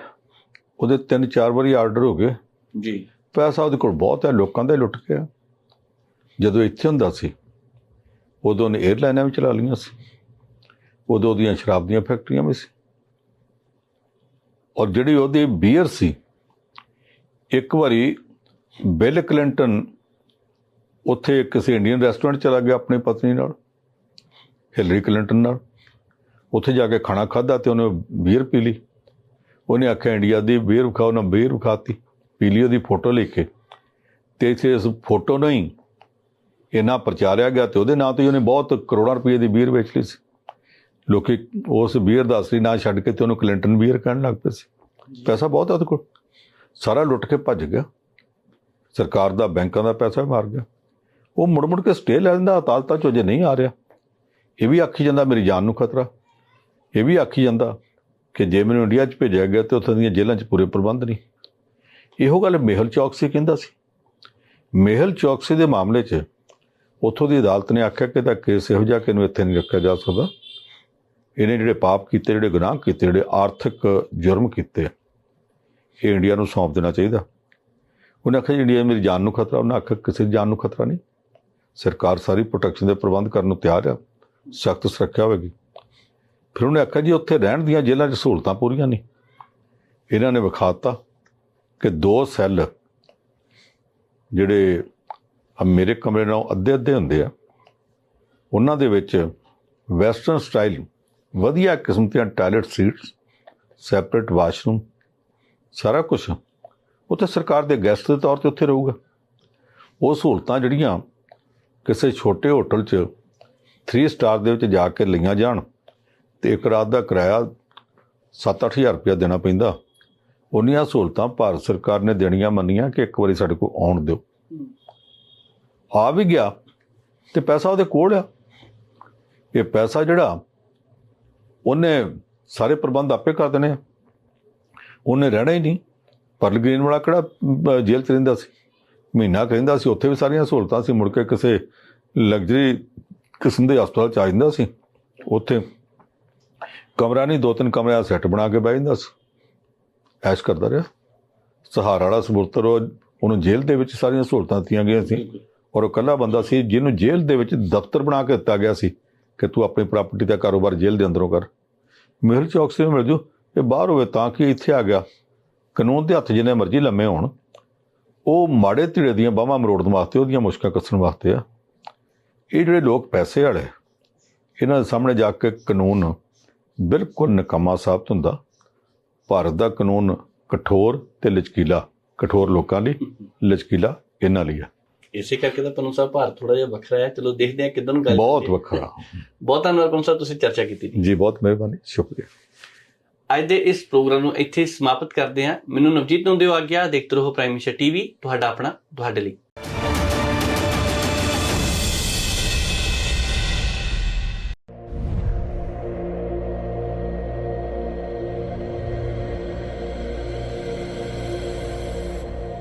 ਉਹਦੇ ਤਿੰਨ ਚਾਰ ਵਾਰੀ ਆਰਡਰ ਹੋ ਗਏ। ਜੀ। ਪੈਸਾ ਉਹਦੇ ਕੋਲ ਬਹੁਤ ਹੈ ਲੋਕਾਂ ਦਾ ਲੁੱਟ ਗਿਆ ਜਦੋਂ ਇੱਥੇ ਹੁੰਦਾ ਸੀ, ਉਦੋਂ ਨੇ 에ਅਰਲਾਈਨਾਂ ਵੀ ਚਲਾ ਲਈਆਂ ਸੀ। ਉਦੋਂ ਉਹਦੀਆਂ ਸ਼ਰਾਬ ਦੀਆਂ ਫੈਕਟਰੀਆਂ ਵੀ ਸੀ। ਔਰ ਜਿਹੜੀ ਉਹਦੀ ਬੀਅਰ ਸੀ, ਇੱਕ ਵਾਰੀ ਬਿਲ ਕਲਿੰਟਨ ਉੱਥੇ ਕਿਸੇ ਇੰਡੀਅਨ ਰੈਸਟੋਰੈਂਟ ਚਲਾ ਗਿਆ ਆਪਣੀ ਪਤਨੀ ਨਾਲ ਹਿਲਰੀ ਕਲਿੰਟਨ ਨਾਲ। ਉੱਥੇ ਜਾ ਕੇ ਖਾਣਾ ਖਾਧਾ ਤੇ ਉਹਨੇ ਬੀਅਰ ਪੀ ਲਈ। ਉਹਨੇ ਆਖਿਆ, ਇੰਡੀਆ ਦੀ ਬੀਅਰ ਵਿਖਾਓ ਨਾ ਬੀਅਰ ਵਿਖਾਤੀ ਪੀ ਲਈ ਉਹਦੀ ਫੋਟੋ ਲੈ ਕੇ। ਤੇ ਇੱਥੇ ਇਸ ਫੋਟੋ ਨੂੰ ਹੀ ਇੰਨਾ ਪ੍ਰਚਾਰਿਆ ਗਿਆ ਤੇ ਉਹਦੇ ਨਾਂ ਤੇ ਉਹਨੇ ਬਹੁਤ ਕਰੋੜਾਂ ਰੁਪਏ ਦੀ ਬੀਅਰ ਵੇਚ ਲਈ ਸੀ। ਲੋਕੀ ਉਸ ਬੀਅਰ ਦਾ ਅਸਲੀ ਨਾਂ ਛੱਡ ਕੇ ਤੇ ਉਹਨੂੰ ਕਲਿੰਟਨ ਬੀਅਰ ਕਹਿਣ ਲੱਗ ਪਏ ਸੀ। ਪੈਸਾ ਬਹੁਤ ਹੈ ਉਹਦੇ ਕੋਲ। ਸਾਰਾ ਲੁੱਟ ਕੇ ਭੱਜ ਗਿਆ। ਸਰਕਾਰ ਦਾ ਬੈਂਕਾਂ ਦਾ ਪੈਸਾ ਮਾਰ ਗਿਆ। ਉਹ ਮੁੜ ਮੁੜ ਕੇ ਸਟੇ ਲੈ ਲੈਂਦਾ ਅਦਾਲਤਾਂ ਚੋਂ ਜੇ ਨਹੀਂ ਆ ਰਿਹਾ। ਇਹ ਵੀ ਆਖੀ ਜਾਂਦਾ ਮੇਰੀ ਜਾਨ ਨੂੰ ਖਤਰਾ। ਇਹ ਵੀ ਆਖੀ ਜਾਂਦਾ ਕਿ ਜੇ ਮੈਨੂੰ ਇੰਡੀਆ 'ਚ ਭੇਜਿਆ ਗਿਆ ਤੇ ਉੱਥੇ ਦੀਆਂ ਜੇਲ੍ਹਾਂ 'ਚ ਪੂਰੇ ਪ੍ਰਬੰਧ ਨਹੀਂ। ਇਹੋ ਗੱਲ ਮੇਹਲ ਚੌਕਸੀ ਕਹਿੰਦਾ ਸੀ। ਮੇਹਲ ਚੌਕਸੀ ਦੇ ਮਾਮਲੇ 'ਚ ਉੱਥੋਂ ਦੀ ਅਦਾਲਤ ਨੇ ਆਖਿਆ ਕਿ ਇਹਦਾ ਕੇਸ ਇਹੋ ਜਿਹਾ ਕਿ ਇਹਨੂੰ ਇੱਥੇ ਨਹੀਂ ਰੱਖਿਆ ਜਾ ਸਕਦਾ? ਇਹਨੇ ਜਿਹੜੇ ਪਾਪ ਕੀਤੇ, ਜਿਹੜੇ ਗੁਨਾਹ ਕੀਤੇ, ਜਿਹੜੇ ਆਰਥਿਕ ਜੁਰਮ ਕੀਤੇ ਇਹ ਇੰਡੀਆ ਨੂੰ ਸੌਂਪ ਦੇਣਾ ਚਾਹੀਦਾ। ਉਹਨੇ ਆਖਿਆ ਜੀ, ਇੰਡੀਆ ਮੇਰੀ ਜਾਨ ਨੂੰ ਖਤਰਾ, ਉਹਨੇ ਆਖਿਆ ਕਿਸੇ ਦੀ ਜਾਨ ਨੂੰ ਖਤਰਾ ਨਹੀਂ। ਸਰਕਾਰ ਸਾਰੀ ਪ੍ਰੋਟੈਕਸ਼ਨ ਦੇ ਪ੍ਰਬੰਧ ਕਰਨ ਨੂੰ ਤਿਆਰ ਆ, ਸਖਤ ਸੁਰੱਖਿਆ ਹੋਵੇਗੀ। ਫਿਰ ਉਹਨੇ ਆਖਿਆ ਜੀ, ਉੱਥੇ ਰਹਿਣ ਦੀਆਂ ਜੇਲ੍ਹਾਂ 'ਚ ਸਹੂਲਤਾਂ ਪੂਰੀਆਂ ਨਹੀਂ। ਇਹਨਾਂ ਨੇ ਵਿਖਾਤਾ ਕਿ ਦੋ ਸੈੱਲ ਜਿਹੜੇ ਆ ਮੇਰੇ ਕਮਰੇ ਨਾਲੋਂ ਅੱਧੇ ਅੱਧੇ ਹੁੰਦੇ ਆ। ਉਹਨਾਂ ਦੇ ਵਿੱਚ ਵੈਸਟਰਨ ਸਟਾਈਲ ਵਧੀਆ ਕਿਸਮ ਦੀਆਂ ਟਾਇਲਟ ਸੀਟਸ, ਸੈਪਰੇਟ ਵਾਸ਼ਰੂਮ, ਸਾਰਾ ਕੁਝ ਉੱਥੇ ਸਰਕਾਰ ਦੇ ਗੈਸਟ ਦੇ ਤੌਰ ਤੇ ਉੱਥੇ ਰਹੂਗਾ। ਉਹ ਸਹੂਲਤਾਂ ਜਿਹੜੀਆਂ ਕਿਸੇ ਛੋਟੇ ਹੋਟਲ 'ਚ 3 ਸਟਾਰ ਦੇ ਵਿੱਚ ਜਾ ਕੇ ਲਈਆਂ ਜਾਣ ਤੇ ਇੱਕ ਰਾਤ ਦਾ ਕਿਰਾਇਆ 7-8000 ਰੁਪਇਆ ਦੇਣਾ ਪੈਂਦਾ, ਉਹਨੀਆਂ ਸਹੂਲਤਾਂ ਭਾਰਤ ਸਰਕਾਰ ਨੇ ਦੇਣੀਆਂ ਮੰਨੀਆਂ ਕਿ ਇੱਕ ਵਾਰੀ ਸਾਡੇ ਕੋਲ ਆਉਣ ਦਿਓ। ਆ ਵੀ ਗਿਆ ਤੇ ਪੈਸਾ ਉਹਦੇ ਕੋਲ ਆ। ਇਹ ਪੈਸਾ ਜਿਹੜਾ ਉਹਨੇ ਸਾਰੇ ਪ੍ਰਬੰਧ ਆਪੇ ਕਰ ਦੇਣੇ ਆ। ਉਹਨੇ ਰਹਿਣਾ ਹੀ ਨਹੀਂ। ਪਰਲ ਗ੍ਰੀਨ ਵਾਲਾ ਕਿਹੜਾ ਜੇਲ੍ਹ ਚ ਰਹਿੰਦਾ ਸੀ? ਮਹੀਨਾ ਕੁ ਰਹਿੰਦਾ ਸੀ, ਉੱਥੇ ਵੀ ਸਾਰੀਆਂ ਸਹੂਲਤਾਂ ਸੀ। ਮੁੜ ਕੇ ਕਿਸੇ ਲਗਜ਼ਰੀ ਕਿਸਮ ਦੇ ਹਸਪਤਾਲ ਚ ਆ ਜਾਂਦਾ ਸੀ। ਉੱਥੇ ਕਮਰਾ ਨਹੀਂ ਦੋ ਤਿੰਨ ਕਮਰਿਆਂ ਦਾ ਸੈੱਟ ਬਣਾ ਕੇ ਬਹਿ ਜਾਂਦਾ ਸੀ। ਐਸ਼ ਕਰਦਾ ਰਿਹਾ। ਸਹਾਰਾ ਵਾਲਾ ਸਬੂਤਰ ਉਹ ਉਹਨੂੰ ਜੇਲ੍ਹ ਦੇ ਵਿੱਚ ਸਾਰੀਆਂ ਸਹੂਲਤਾਂ ਦਿੱਤੀਆਂ ਗਈਆਂ ਸੀ। ਔਰ ਉਹ ਇਕੱਲਾ ਬੰਦਾ ਸੀ ਜਿਹਨੂੰ ਜੇਲ੍ਹ ਦੇ ਵਿੱਚ ਦਫ਼ਤਰ ਬਣਾ ਕੇ ਦਿੱਤਾ ਗਿਆ ਸੀ ਕਿ ਤੂੰ ਆਪਣੀ ਪ੍ਰਾਪਰਟੀ ਦਾ ਕਾਰੋਬਾਰ ਜੇਲ੍ਹ ਦੇ ਅੰਦਰੋਂ ਕਰ। ਮਿਹਰ ਚੌਕ ਸੇ ਮਿਲ ਜੂ, ਇਹ ਬਾਹਰ ਹੋਵੇ ਤਾਂ ਕਿ ਇੱਥੇ ਆ ਗਿਆ। ਕਾਨੂੰਨ ਦੇ ਹੱਥ ਜਿੰਨੇ ਮਰਜ਼ੀ ਲੰਮੇ ਹੋਣ। ਉਹ ਮਾੜੇ ਧੀੜੇ ਦੀਆਂ ਬਾਹਾਂ ਮਰੋੜਨ ਵਾਸਤੇ, ਉਹਦੀਆਂ ਮੁਸ਼ਕਾਂ ਕੱਸਣ ਵਾਸਤੇ ਆ। ਇਹ ਜਿਹੜੇ ਲੋਕ ਪੈਸੇ ਵਾਲੇ, ਇਹਨਾਂ ਦੇ ਸਾਹਮਣੇ ਜਾ ਕੇ ਕਾਨੂੰਨ ਬਿਲਕੁਲ ਨਕਮਾ ਸਾਬਤ ਹੁੰਦਾ। ਭਾਰਤ ਦਾ ਕਾਨੂੰਨ ਕਠੋਰ ਤੇ ਲਚਕੀਲਾ। ਕਠੋਰ ਲੋਕਾਂ ਲਈ, ਲਚਕੀਲਾ ਇਹਨਾਂ ਲਈ ਆ। ਇਸੇ ਕਰਕੇ ਤਾਂ ਪਨੂ ਸਾਹਿਬ ਭਾਰਤ ਥੋੜਾ ਜਿਹਾ ਵੱਖਰਾ ਹੈ। ਚਲੋ ਦੇਖਦੇ ਹਾਂ ਕਿਦਾਂ ਗੱਲ ਬਹੁਤ। ਵੱਖਰਾ। ਬਹੁਤ ਧੰਨਵਾਦ ਪਨੂ ਸਾਹਿਬ ਤੁਸੀਂ ਚਰਚਾ ਕੀਤੀ ਜੀ। ਬਹੁਤ ਮਿਹਰਬਾਨੀ ਸ਼ੁਕਰੀਆ। ਅੱਜ ਦੇ ਇਸ ਪ੍ਰੋਗਰਾਮ ਨੂੰ ਇੱਥੇ ਸਮਾਪਤ ਕਰਦੇ ਹਾਂ। ਮੈਨੂੰ ਨਵਜੀਤ ਨੂੰ ਦਿਓ ਆਗਿਆ ਦੇਖਦੇ ਰਹੋ ਪ੍ਰਾਈਮ ਮਿਸ਼ਨ ਟੀਵੀ ਤੁਹਾਡਾ ਆਪਣਾ ਤੁਹਾਡੇ ਲਈ।